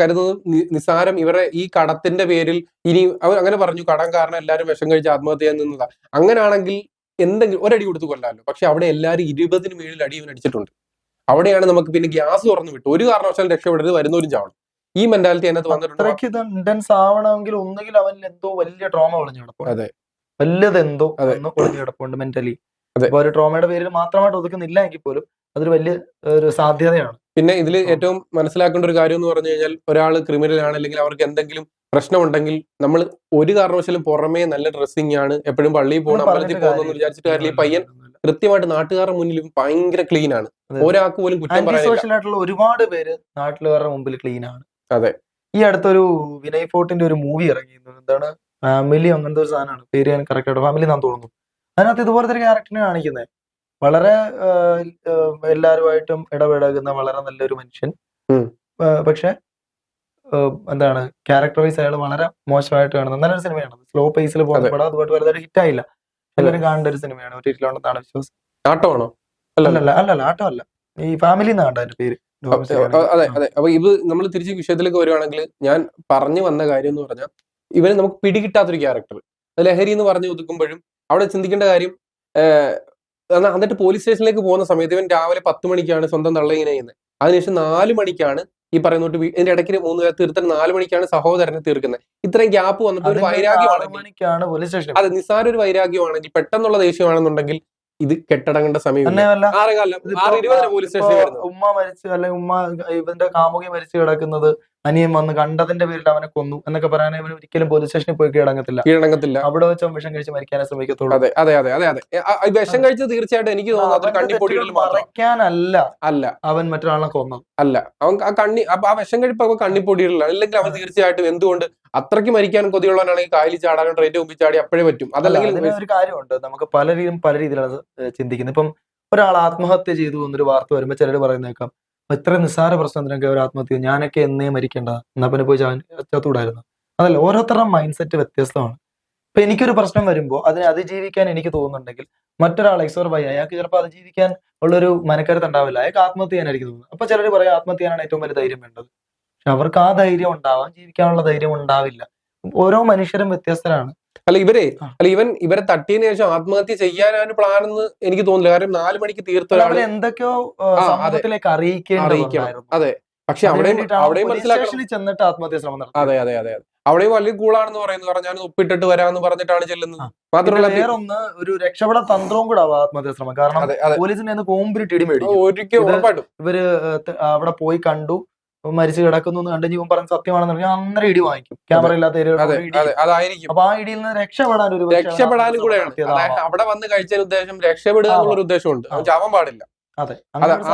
കരുതുന്നത് നിസ്സാരം ഇവരുടെ ഈ കടത്തിന്റെ പേരിൽ ഇനി അവർ അങ്ങനെ പറഞ്ഞു കടം കാരണം എല്ലാവരും വിഷം കഴിച്ച് ആത്മഹത്യ ചെയ്യാൻ നിന്നതാ അങ്ങനെയാണെങ്കിൽ എന്തെങ്കിലും ഒരടി കൊടുത്ത് കൊല്ലാമല്ലോ പക്ഷെ അവിടെ എല്ലാവരും ഇരുപതിന് മേളിൽ അടി ഇവൻ അടിച്ചിട്ടുണ്ട്. അവിടെയാണ് നമുക്ക് പിന്നെ ഗ്യാസ് തുറന്നു വിട്ടു. ഒരു കാരണവശാലും രക്ഷപ്പെടരുത് വരുന്നവരും ചാവണം. ഈ മെന്റാലിറ്റി അതിനകത്ത് വന്നിട്ടുണ്ട്? ഇന്റൻസ് ആവണമെങ്കിൽ ഒന്നുകിൽ അവനിൽ എന്തോ വലിയ ട്രോമ ഒളിഞ്ഞു കിടപ്പുണ്ട്. അതെ. ഒന്ന് ഒളിഞ്ഞു കിടപ്പുണ്ട് മെന്റലി. അപ്പൊ ഒരു ട്രോമയുടെ പേരിൽ മാത്രമായിട്ട് ഒതുക്കുന്നില്ല എങ്കിൽ പോലും അതൊരു വലിയ ഒരു സാധ്യതയാണ്. പിന്നെ ഇതിൽ. ഏറ്റവും മനസ്സിലാക്കേണ്ട ഒരു കാര്യം എന്ന് പറഞ്ഞു കഴിഞ്ഞാൽ ഒരാൾ ക്രിമിനൽ ആണ് അല്ലെങ്കിൽ അവർക്ക് എന്തെങ്കിലും പ്രശ്നമുണ്ടെങ്കിൽ നമ്മൾ ഒരു കാരണവശാലും പുറമേ നല്ല ഡ്രസ്സിംഗ് ആണ് എപ്പോഴും പള്ളിയിൽ പോകണം അമ്പലത്തിൽ പോകണം പോകുന്നു വിചാരിച്ചിട്ട് കാര്യമില്ല. ഈ പയ്യൻ കൃത്യമായിട്ട് നാട്ടുകാരുടെ മുന്നിലും ഭയങ്കര ക്ലീൻ ആണ്. ഒരാൾക്ക് പോലും കുറ്റം പറയാനായിട്ടുള്ള ഒരുപാട് പേര് നാട്ടിലുകാരുടെ മുമ്പിൽ ക്ലീൻ ആണ്. അതെ. ഈ അടുത്തൊരു വിനയ് ഫോർട്ടിന്റെ ഒരു മൂവി ഇറങ്ങിയിരുന്നു. എന്താണ്? ഫാമിലി അങ്ങനത്തെ ഒരു സാധനമാണ്. പേര് ഞാൻ കറക്റ്റ് ആയിട്ട് ഫാമിലി എന്നാണ് തോന്നുന്നു. അതിനകത്ത് ഇതുപോലത്തെ ഒരു ക്യാരക്ടറിനെ കാണിക്കുന്നത് വളരെ എല്ലാവരുമായിട്ടും ഇടപെടകുന്ന വളരെ നല്ലൊരു മനുഷ്യൻ. പക്ഷെ എന്താണ് ക്യാരക്ടർ വൈസ് അയാൾ വളരെ മോശമായിട്ട് കാണുന്നത് നല്ലൊരു സിനിമയാണ്. സ്ലോ പേസിൽ പോകുന്ന. പടം അതുപോലെ വലുതായിട്ട് ഹിറ്റ് ആയില്ല. എല്ലാവരും കാണേണ്ട ഒരു സിനിമയാണ്. ഒരു ഒറ്റയിലുണ്ടെന്നാണ് വിശ്വാസം. നാട്ടമാണോ അല്ല അല്ലല്ല അല്ലല്ല ആട്ടമല്ല. ഈ ഫാമിലി എന്നാണ് അതിന്റെ പേര്. അതെ അതെ. അപ്പൊ ഇത് നമ്മൾ തിരിച്ച് വിഷയത്തിലേക്ക് വരുവാണെങ്കിൽ ഞാൻ പറഞ്ഞു വന്ന കാര്യം എന്ന് പറഞ്ഞാൽ ഇവന് നമുക്ക് പിടികിട്ടാത്തൊരു ക്യാരക്ടർ ലഹരി എന്ന് പറഞ്ഞു ഒതുക്കുമ്പോഴും അവിടെ ചിന്തിക്കേണ്ട കാര്യം എന്നിട്ട് പോലീസ് സ്റ്റേഷനിലേക്ക് പോകുന്ന സമയത്ത് ഇവൻ രാവിലെ പത്ത് മണിക്കാണ് സ്വന്തം തള്ളയിങ്ങനെ ചെയ്യുന്നത് അതിനുശേഷം നാല് മണിക്കാണ് ഈ പറയുന്നോട്ട് ഇതിന്റെ ഇടയ്ക്ക് മൂന്ന് പേർ തീർത്താൻ നാല് മണിക്കാണ് സഹോദരനെ തീർക്കുന്നത് ഇത്രയും ഗ്യാപ്പ് വന്നിട്ട് ഒരു വൈരാഗ്യമാണ് നിസാര അത് നിസ്സാര ഒരു വൈരാഗ്യമാണെങ്കിൽ പെട്ടെന്നുള്ള ദേഷ്യമാണെന്നുണ്ടെങ്കിൽ ഇത് കെട്ടടങ്ങേണ്ട സമയം ഉമ്മ മരിച്ചു അല്ലെങ്കിൽ ഉമ്മ ഇവന്റെ കാമുകി മരിച്ചു കിടക്കുന്നത് അനിയൻ വന്ന് കണ്ടതിന്റെ പേരിൽ അവനെ കൊന്നു എന്നൊക്കെ പറയാൻ ഇവൻ ഒരിക്കലും പോലീസ് സ്റ്റേഷനിൽ പോയി കീഴടങ്ങത്തില്ല. കീഴടങ്ങത്തില്ല. അവിടെ വെച്ച് വിഷം കഴിച്ച് മരിക്കാനേ ശ്രമിക്കത്തുള്ളൂ. അതെ അതെ അതെ അതെ അതെ. വിഷം കഴിച്ചത് തീർച്ചയായിട്ടും എനിക്ക് തോന്നുന്നത് മറയ്ക്കാനല്ല അല്ല. അവൻ മറ്റൊരാളെ കൊന്നത്. അല്ല. അവൻ ആ കണ്ണി അപ്പൊ ആ വിഷം കഴിപ്പ് അവൻ കണ്ണിപ്പൊടിയിലുള്ള അല്ലെങ്കിൽ അവൻ തീർച്ചയായിട്ടും എന്തുകൊണ്ട് അത്രയ്ക്ക് മരിക്കാൻ കൊതിയുള്ളവനാണെങ്കിൽ കായലിൽ ചാടാനും ട്രെയിൻ മുമ്പിൽ ചാടി അപ്പോഴേ പറ്റും. അതല്ലെങ്കിൽ ഒരു കാര്യമുണ്ട്. നമുക്ക് പല പലരും പല രീതിയിലാണ് ചിന്തിക്കുന്നത്. ഇപ്പം ഒരാൾ ആത്മഹത്യ ചെയ്തു എന്നൊരു വാർത്ത വരുമ്പോൾ ചിലർ പറയുന്നേക്കാം. "അപ്പൊ ഇത്ര നിസ്സാര പ്രശ്നത്തിനൊക്കെ ഒരു ആത്മഹത്യ. ഞാനൊക്കെ എന്നേ മരിക്കേണ്ട. എന്നാ പിന്നെ പോയി ചത്തൂടായിരുന്നു അതല്ല ഓരോരുത്തരുടെ മൈൻഡ് സെറ്റ് വ്യത്യസ്തമാണ്. ഇപ്പൊ എനിക്കൊരു പ്രശ്നം വരുമ്പോൾ അതിനെ അതിജീവിക്കാൻ എനിക്ക് തോന്നുന്നുണ്ടെങ്കിൽ മറ്റൊരാൾ എക്സോർ ബൈ അയാൾക്ക് ചിലപ്പോൾ അതിജീവിക്കാൻ ഉള്ളൊരു മനക്കരുത്ത് ഉണ്ടാവില്ല. അയാൾക്ക് ആത്മഹത്യ ചെയ്യാനായിരിക്കും തോന്നുന്നത്. അപ്പൊ ചിലർ പറയും ആത്മഹത്യ ചെയ്യാനാണ് ഏറ്റവും വലിയ ധൈര്യം വേണ്ടത്. പക്ഷെ അവർക്ക് ആ ധൈര്യം ഉണ്ടാവാം ജീവിക്കാനുള്ള ധൈര്യം ഉണ്ടാവില്ല. ഓരോ മനുഷ്യരും വ്യത്യസ്തരാണ്. അല്ല ഇവരെ അല്ല ഇവൻ ഇവരെ തട്ടിയതിനു ശേഷം ആത്മഹത്യ ചെയ്യാനാണ് പ്ലാൻ എന്ന് എനിക്ക് തോന്നില്ല കാരണം നാല് മണിക്ക് തീർത്ത ഒരാൾ എന്തൊക്കെയോ. സമൂഹത്തിലേക്ക് അറിയിക്കണം. അതെ. പക്ഷെ അവിടെയും അവിടെയും മനസ്സിലാക്കി ചെന്നിട്ട് ആത്മഹത്യ ശ്രമം നടത്തി അതെ അതെ അതെ അവിടെയും വലിയ കൂളാണെന്ന് പറയുന്നത് കാരണം ഞാൻ ഒപ്പിട്ടിട്ട് വരാമെന്ന് പറഞ്ഞിട്ടാണ് ചെല്ലുന്നത്. മാത്രമല്ല വേറൊന്ന് ഒരു രക്ഷപ്പെടാൻ തന്ത്രവും കൂടെ ആത്മഹത്യ ശ്രമം. കാരണം പോലീസിന്റെ നിന്ന് കോമ്പിരിട്ട് ഇടി മേടിക്കും. ഒരിക്കലും ഉറപ്പായിട്ടും. ഇവർ അവിടെ പോയി കണ്ടു. മരിച്ചു കിടക്കുന്നു എന്ന് കണ്ട് ജീവൻ പറഞ്ഞ സത്യമാണെന്ന് പറഞ്ഞാൽ അന്നേരം ഇടി വാങ്ങിക്കും. ക്യാമറ ഇല്ലാത്ത അതായിരിക്കും. അപ്പൊ ആ ഇടിയിൽ നിന്ന് രക്ഷപ്പെടാൻ ഒരു രക്ഷപ്പെടാൻ രക്ഷപ്പെടാനും കൂടെയാണ്. അവിടെ വന്ന് കഴിച്ച ഉദ്ദേശം രക്ഷപ്പെടുക എന്നുള്ള ഒരു ഉദ്ദേശമുണ്ട്. ചാവാൻ പാടില്ല. അതെ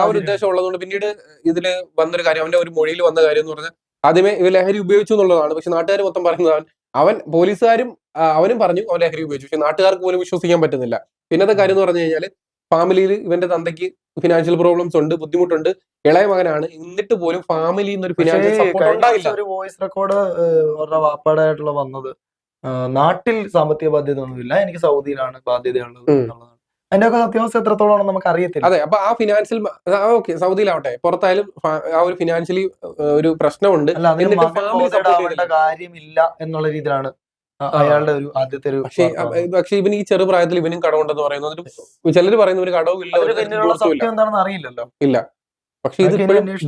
ആ ഒരു ഉദ്ദേശം ഉള്ളതുകൊണ്ട് പിന്നീട് ഇതിൽ വന്നൊരു കാര്യം അവന്റെ ഒരു മൊഴിയിൽ വന്ന കാര്യം എന്ന് പറഞ്ഞാൽ ആദ്യമേ ഇവ ലഹരി ഉപയോഗിച്ചു എന്നുള്ളതാണ്. പക്ഷെ നാട്ടുകാർ മൊത്തം പറയുന്നത് അവൻ അവൻ പോലീസുകാരും അവനും പറഞ്ഞു അവൻ ലഹരി ഉപയോഗിച്ചു. പക്ഷെ നാട്ടുകാർക്ക് പോലും വിശ്വസിക്കാൻ പറ്റുന്നില്ല. പിന്നത്തെ കാര്യം എന്ന് പറഞ്ഞു കഴിഞ്ഞാൽ ഫാമിലിയിൽ ഇവന്റെ തന്തയ്ക്ക് ഫിനാൻഷ്യൽ പ്രോബ്ലംസ് ഉണ്ട് ബുദ്ധിമുട്ടുണ്ട്. ഇളയ മകനാണ്. എന്നിട്ട് പോലും ഫാമിലിയിൽ നിന്ന് ഒരു ഫിനാൻഷ്യൽ സപ്പോർട്ട് ഉണ്ടായില്ല ഒരു വോയിസ് റെക്കോർഡ് അവരുടെ വാപ്പാടായിട്ടുള്ള വന്നത്. നാട്ടിൽ സാമ്പത്തിക ബാധ്യത ഒന്നുമില്ല എനിക്ക് സൗദിയിലാണ് ബാധ്യതയുള്ളത്. എന്നുള്ളതാണ്. അതിന്റെ ഒക്കെ സത്യാവസ്ഥ എത്രത്തോളം നമുക്ക് അറിയത്തില്ല. അതെ അപ്പൊ ആ ഫിനാൻഷ്യൽ ഓക്കെ സൗദിയിലാവട്ടെ. പുറത്തായാലും ആ ഒരു ഫിനാൻഷ്യലി ഒരു പ്രശ്നമുണ്ട്. കാര്യമില്ല എന്നുള്ള രീതിയിലാണ്. അയാളുടെ ഒരു ആദ്യത്തെ ഒരു പക്ഷേ. പക്ഷെ ഇവന് ഈ ചെറുപ്രായത്തിൽ ഇവനും കടമുണ്ടെന്ന് പറയുന്നത് ചിലർ പറയുന്ന ഒരു കടവും ഇല്ല എന്താണെന്ന് അറിയില്ലല്ലോ. ഇല്ല. പക്ഷെ ഇത്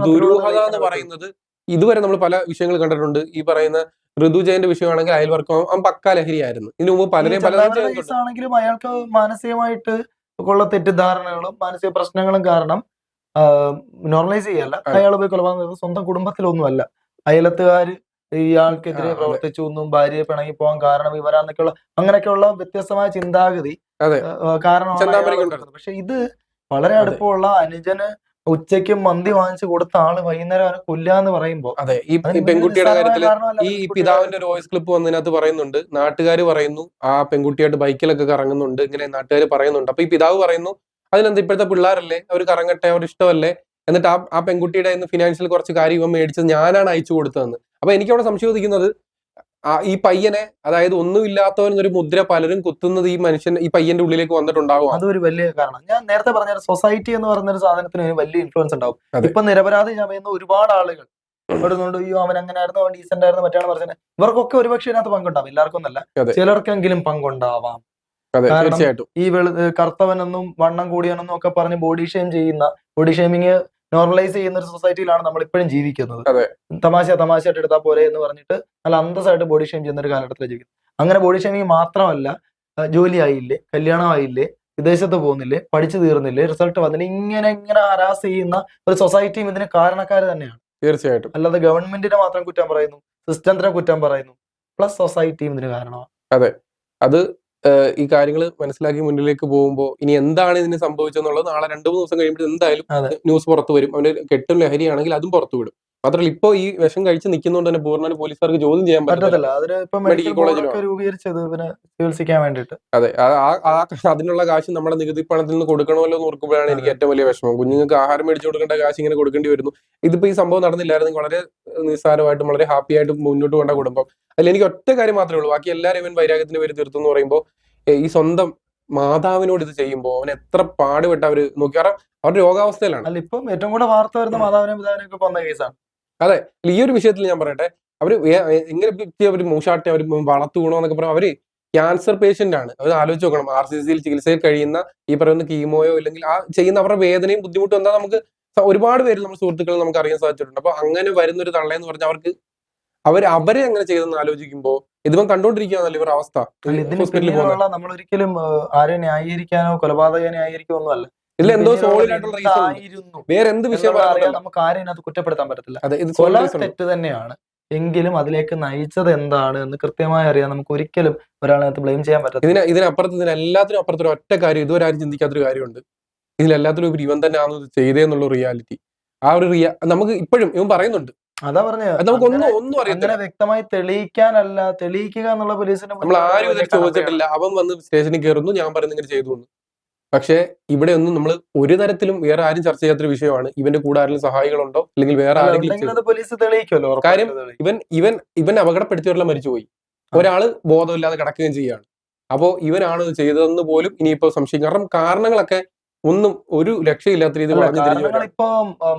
ദുരൂഹത എന്ന് പറയുന്നത് ഇതുവരെ നമ്മൾ പല വിഷയങ്ങൾ കണ്ടിട്ടുണ്ട്. ഈ പറയുന്ന ഋതുജയന്റെ വിഷയമാണെങ്കിൽ അയൽവർക്കം അവൻ പക്ക ലഹരിയായിരുന്നു ഇതിനു മുമ്പ് പലരെയും പല ആണെങ്കിലും അയാൾക്ക് മാനസികമായിട്ട് ഉള്ള തെറ്റിദ്ധാരണകളും മാനസിക പ്രശ്നങ്ങളും കാരണം നോർമലൈസ് ചെയ്യല്ല. അയാൾ പോയി കൊലപാതകം സ്വന്തം സ്വന്തം കുടുംബത്തിലൊന്നുമല്ല. അയലത്തുകാര് ഇയാൾക്കെതിരെ. പ്രവർത്തിച്ചു എന്നും ഭാര്യയെ പിണങ്ങി പോകാൻ കാരണം ഇവരാന്നൊക്കെയുള്ള അങ്ങനെയൊക്കെയുള്ള വ്യത്യസ്തമായ ചിന്താഗതി കാരണമാണ്. പക്ഷെ ഇത് വളരെ അടുപ്പമുള്ള അനുജന് ഉച്ചയ്ക്ക് മന്തി വാങ്ങിച്ചു കൊടുത്ത ആൾ വൈകുന്നേരം അവനെ കൊല്ലാന്ന് പറയുമ്പോ അതെ. ഈ പെൺകുട്ടിയുടെ കാര്യത്തിൽ ഈ പിതാവിന്റെ ഒരു വോയിസ് ക്ലിപ്പ് വന്നതിനകത്ത് പറയുന്നുണ്ട്. നാട്ടുകാർ പറയുന്നു. ആ പെൺകുട്ടിയായിട്ട് ബൈക്കിലൊക്കെ കറങ്ങുന്നുണ്ട്. ഇങ്ങനെ നാട്ടുകാർ പറയുന്നുണ്ട്. അപ്പൊ ഈ പിതാവ് പറയുന്നു അതിലെന്താ ഇപ്പോഴത്തെ പിള്ളേരല്ലേ? അവർ കറങ്ങട്ടെ അവർ ഇഷ്ടമല്ലേ എന്നിട്ട് ആ ആ പെൺകുട്ടിയുടെ ഫിനാൻഷ്യൽ കുറച്ച് കാര്യം ഇവൻ മേടിച്ചത് ഞാനാണ് അയച്ചു കൊടുത്തതെന്ന്. അപ്പൊ എനിക്കവിടെ സംശയം ഉദിക്കുന്നത് ഈ പയ്യനെ അതായത് ഒന്നുമില്ലാത്തവൻ ഒരു മുദ്ര പലരും കുത്തുന്നത് ഈ മനുഷ്യൻ ഈ പയ്യന്റെ ഉള്ളിലേക്ക് വന്നിട്ടുണ്ടാവും അതൊരു വലിയ കാരണം. ഞാൻ നേരത്തെ പറഞ്ഞ സൊസൈറ്റി എന്ന് പറയുന്ന ഒരു സാധനത്തിന് വലിയ ഇൻഫ്ലുവൻസ് ഉണ്ടാവും. ഇപ്പൊ നിരപരാധി ചമയുന്ന ഒരുപാട് ആളുകൾ ഇവിടുന്നുണ്ട് അയ്യോ അവൻ അങ്ങനെ ആയിരുന്നു അവൻ ഡീസെന്റ് ആയിരുന്നു മറ്റാണ് പറഞ്ഞത്. ഇവർക്കൊക്കെ ഒരുപക്ഷെ ഇതിനകത്ത് പങ്കുണ്ടാവും. എല്ലാവർക്കും അല്ല ചിലർക്കെങ്കിലും പങ്കുണ്ടാവാം. തീർച്ചയായിട്ടും. ഈ വെളു കറുത്തവനെന്നും വണ്ണം കൂടിയവനെന്നും ഒക്കെ പറഞ്ഞ് ബോഡി ഷെയിം ചെയ്യുന്ന ബോഡി ഷെയിമിങ് നോർമലൈസ് ചെയ്യുന്ന ഒരു സൊസൈറ്റിയിലാണ് നമ്മൾ ഇപ്പോഴും ജീവിക്കുന്നത്. തമാശ തമാശയായിട്ട് എടുത്താൽ പോലെ എന്ന് പറഞ്ഞിട്ട് നല്ല അന്തസ്സായിട്ട് ബോഡി ഷെയിം ചെയ്യുന്ന ഒരു കാലഘട്ടത്തിൽ ജീവിക്കുന്നത്. അങ്ങനെ ബോഡി ഷെയിമിങ് മാത്രമല്ല ജോലി ആയില്ലേ കല്യാണം ആയില്ലേ വിദേശത്ത് പോകുന്നില്ലേ പഠിച്ചു തീർന്നില്ലേ റിസൾട്ട് വന്നില്ല ഇങ്ങനെ ഇങ്ങനെ ഹരാസ് ചെയ്യുന്ന ഒരു സൊസൈറ്റിയും ഇതിന് കാരണക്കാർ തന്നെയാണ്. തീർച്ചയായിട്ടും. അല്ലാതെ ഗവൺമെന്റിനെ മാത്രം കുറ്റം പറയുന്നു സിസ്റ്റത്തിനെ കുറ്റം പറയുന്നു പ്ലസ് സൊസൈറ്റിയും ഇതിന് കാരണമാണ്. അതെ. അത് ഈ കാര്യങ്ങൾ മനസ്സിലാക്കി മുന്നിലേക്ക് പോകുമ്പോൾ ഇനി എന്താണ് ഇതിന് സംഭവിച്ചെന്നുള്ളത് നാളെ രണ്ടു മൂന്ന് ദിവസം കഴിയുമ്പോൾ എന്തായാലും ന്യൂസ് പുറത്തു വരും. അവന്റെ കെട്ടും ലഹരിയാണെങ്കിൽ അതും പുറത്തു വിടും. മാത്രമല്ല ഇപ്പൊ ഈ വിഷം കഴിച്ച് നിൽക്കുന്നതുകൊണ്ട് തന്നെ പൂർണ പോലീസുകാർക്ക് ചോദ്യം ചെയ്യാൻ പറ്റത്തില്ല. മെഡിക്കൽ കോളേജിൽ രൂപീകരിച്ചത് ചികിത്സിക്കാൻ വേണ്ടിയിട്ട്. അതെ. അതിനുള്ള കാശ് നമ്മുടെ നികുതി പണത്തിൽ നിന്ന് കൊടുക്കണമല്ലോ എന്ന് ഓർക്കുമ്പോഴാണ് എനിക്ക് ഏറ്റവും വലിയ വിഷമം. കുഞ്ഞുങ്ങൾക്ക് ആഹാരം മേടിച്ചു കൊടുക്കേണ്ട കാശ് ഇങ്ങനെ കൊടുക്കേണ്ടി വരുന്നു. ഇതിപ്പോ ഈ സംഭവം നടന്നില്ലായിരുന്നെങ്കിൽ വളരെ നിസ്സാരമായിട്ടും വളരെ ഹാപ്പി ആയിട്ട് മുന്നോട്ട് കൊണ്ട കുടുംബം. അതിൽ എനിക്ക് ഒറ്റ കാര്യം മാത്രമേ ഉള്ളൂ. ബാക്കി എല്ലാവരും ഇവൻ വൈരാഗ്യത്തിന് പേര് തീർത്തു എന്ന് പറയുമ്പോൾ ഈ സ്വന്തം മാതാവിനോട് ഇത് ചെയ്യുമ്പോൾ അവൻ എത്ര പാടുപെട്ട് അവർ നോക്കി. കാരണം അവരുടെ രോഗാവസ്ഥയിലാണ്. അല്ല ഇപ്പം ഏറ്റവും കൂടുതൽ വാർത്ത വരുന്ന മാതാവിനെ ഒക്കെ വന്ന കേസാണ് അല്ല, ഈ ഒരു വിഷയത്തിൽ ഞാൻ പറയട്ടെ. അവർ എങ്ങനെ അവർ മൂഷാട്ടി അവർ വളർത്തു എന്നൊക്കെ പറയാം അവർ ക്യാൻസർ പേഷ്യന്റ് ആണ്. അവർ ആലോചിച്ച് നോക്കണം ആർ സി സിയിൽ ചികിത്സയിൽ കഴിയുന്ന ഈ പറയുന്ന കീമോയോ ഇല്ലെങ്കിൽ ആ ചെയ്യുന്ന അവരുടെ വേദനയും ബുദ്ധിമുട്ടും എന്താ നമുക്ക് ഒരുപാട് പേര് നമ്മുടെ സുഹൃത്തുക്കൾ നമുക്ക് അറിയാൻ സാധിച്ചിട്ടുണ്ട്. അപ്പൊ അങ്ങനെ വരുന്ന ഒരു തള്ളയെന്ന് പറഞ്ഞാൽ അവർക്ക് അവർ അവരെ അങ്ങനെ ചെയ്തെന്ന് ആലോചിക്കുമ്പോൾ ഇതിപ്പം കണ്ടോണ്ടിരിക്കുകയാണല്ലോ ഇവരുടെ അവസ്ഥ. നമ്മളൊരിക്കലും ഹോസ്പിറ്റലിൽ ആരെ ന്യായീകരിക്കാനോ കൊലപാതകനെ ന്യായീകരിക്കോ ഒന്നും അല്ല ഇതിൽ എന്തോ സോളിഡ് ആയിട്ടുള്ള റീസൺ വേറെ എന്ത് വിഷയം നമുക്ക് ആരെയും കുറ്റപ്പെടുത്താൻ പറ്റത്തില്ല. കൊല തെറ്റ് തന്നെയാണ്. എങ്കിലും അതിലേക്ക് നയിച്ചത് എന്താണ് എന്ന് കൃത്യമായി അറിയാൻ നമുക്ക് ഒരിക്കലും ഒരാളിനകത്ത് ബ്ലെയിം ചെയ്യാൻ പറ്റില്ല ഇതിന് ഇതിനപ്പുറത്ത് ഇതിന് എല്ലാത്തിനും അപ്പുറത്തൊരു ഒറ്റ കാര്യം ഇതുവരെ ആരും ചിന്തിക്കാത്തൊരു കാര്യമുണ്ട്. ഇതിലെല്ലാത്തിനും ഉപരി ഇവൻ തന്നെയാണ് ഇത് ചെയ്തേന്നുള്ള റിയാലിറ്റി ആ ഒരു റിയ നമുക്ക് ഇപ്പോഴും ഇവൻ പറയുന്നുണ്ട്. അതാ പറഞ്ഞത്. നമുക്ക് ഒന്നും ഒന്നും അറിയാം അങ്ങനെ വ്യക്തമായി തെളിയിക്കാനല്ല തെളിയിക്കുക എന്നുള്ള പോലീസിനെ നമ്മൾ ആരും ചോദിച്ചിട്ടില്ല. അവൻ വന്ന് സ്റ്റേഷനിൽ കയറുന്നു ഞാൻ പറയുന്നത് ഇങ്ങനെ ചെയ്തു പക്ഷേ ഇവിടെ ഒന്നും നമ്മൾ ഒരു തരത്തിലും വേറെ ആരും ചർച്ച ചെയ്യാത്തൊരു വിഷയമാണ്. ഇവന്റെ കൂടെ ആരെങ്കിലും സഹായികളുണ്ടോ? അല്ലെങ്കിൽ വേറെ ആരെങ്കിലും കാര്യം ഇവൻ ഇവൻ ഇവൻ അപകടപ്പെടുത്തിയവരെല്ലാം മരിച്ചുപോയി. ഒരാൾ ബോധമില്ലാതെ കിടക്കുകയും ചെയ്യാണ് അപ്പോ ഇവനാണ് ചെയ്തതെന്ന് പോലും ഇനിയിപ്പോ സംശയിക്കും. കാരണം കാരണങ്ങളൊക്കെ ഒന്നും ഒരു രക്ഷയില്ലാത്ത രീതിയിൽ അല്ല, പറഞ്ഞു ഇപ്പൊ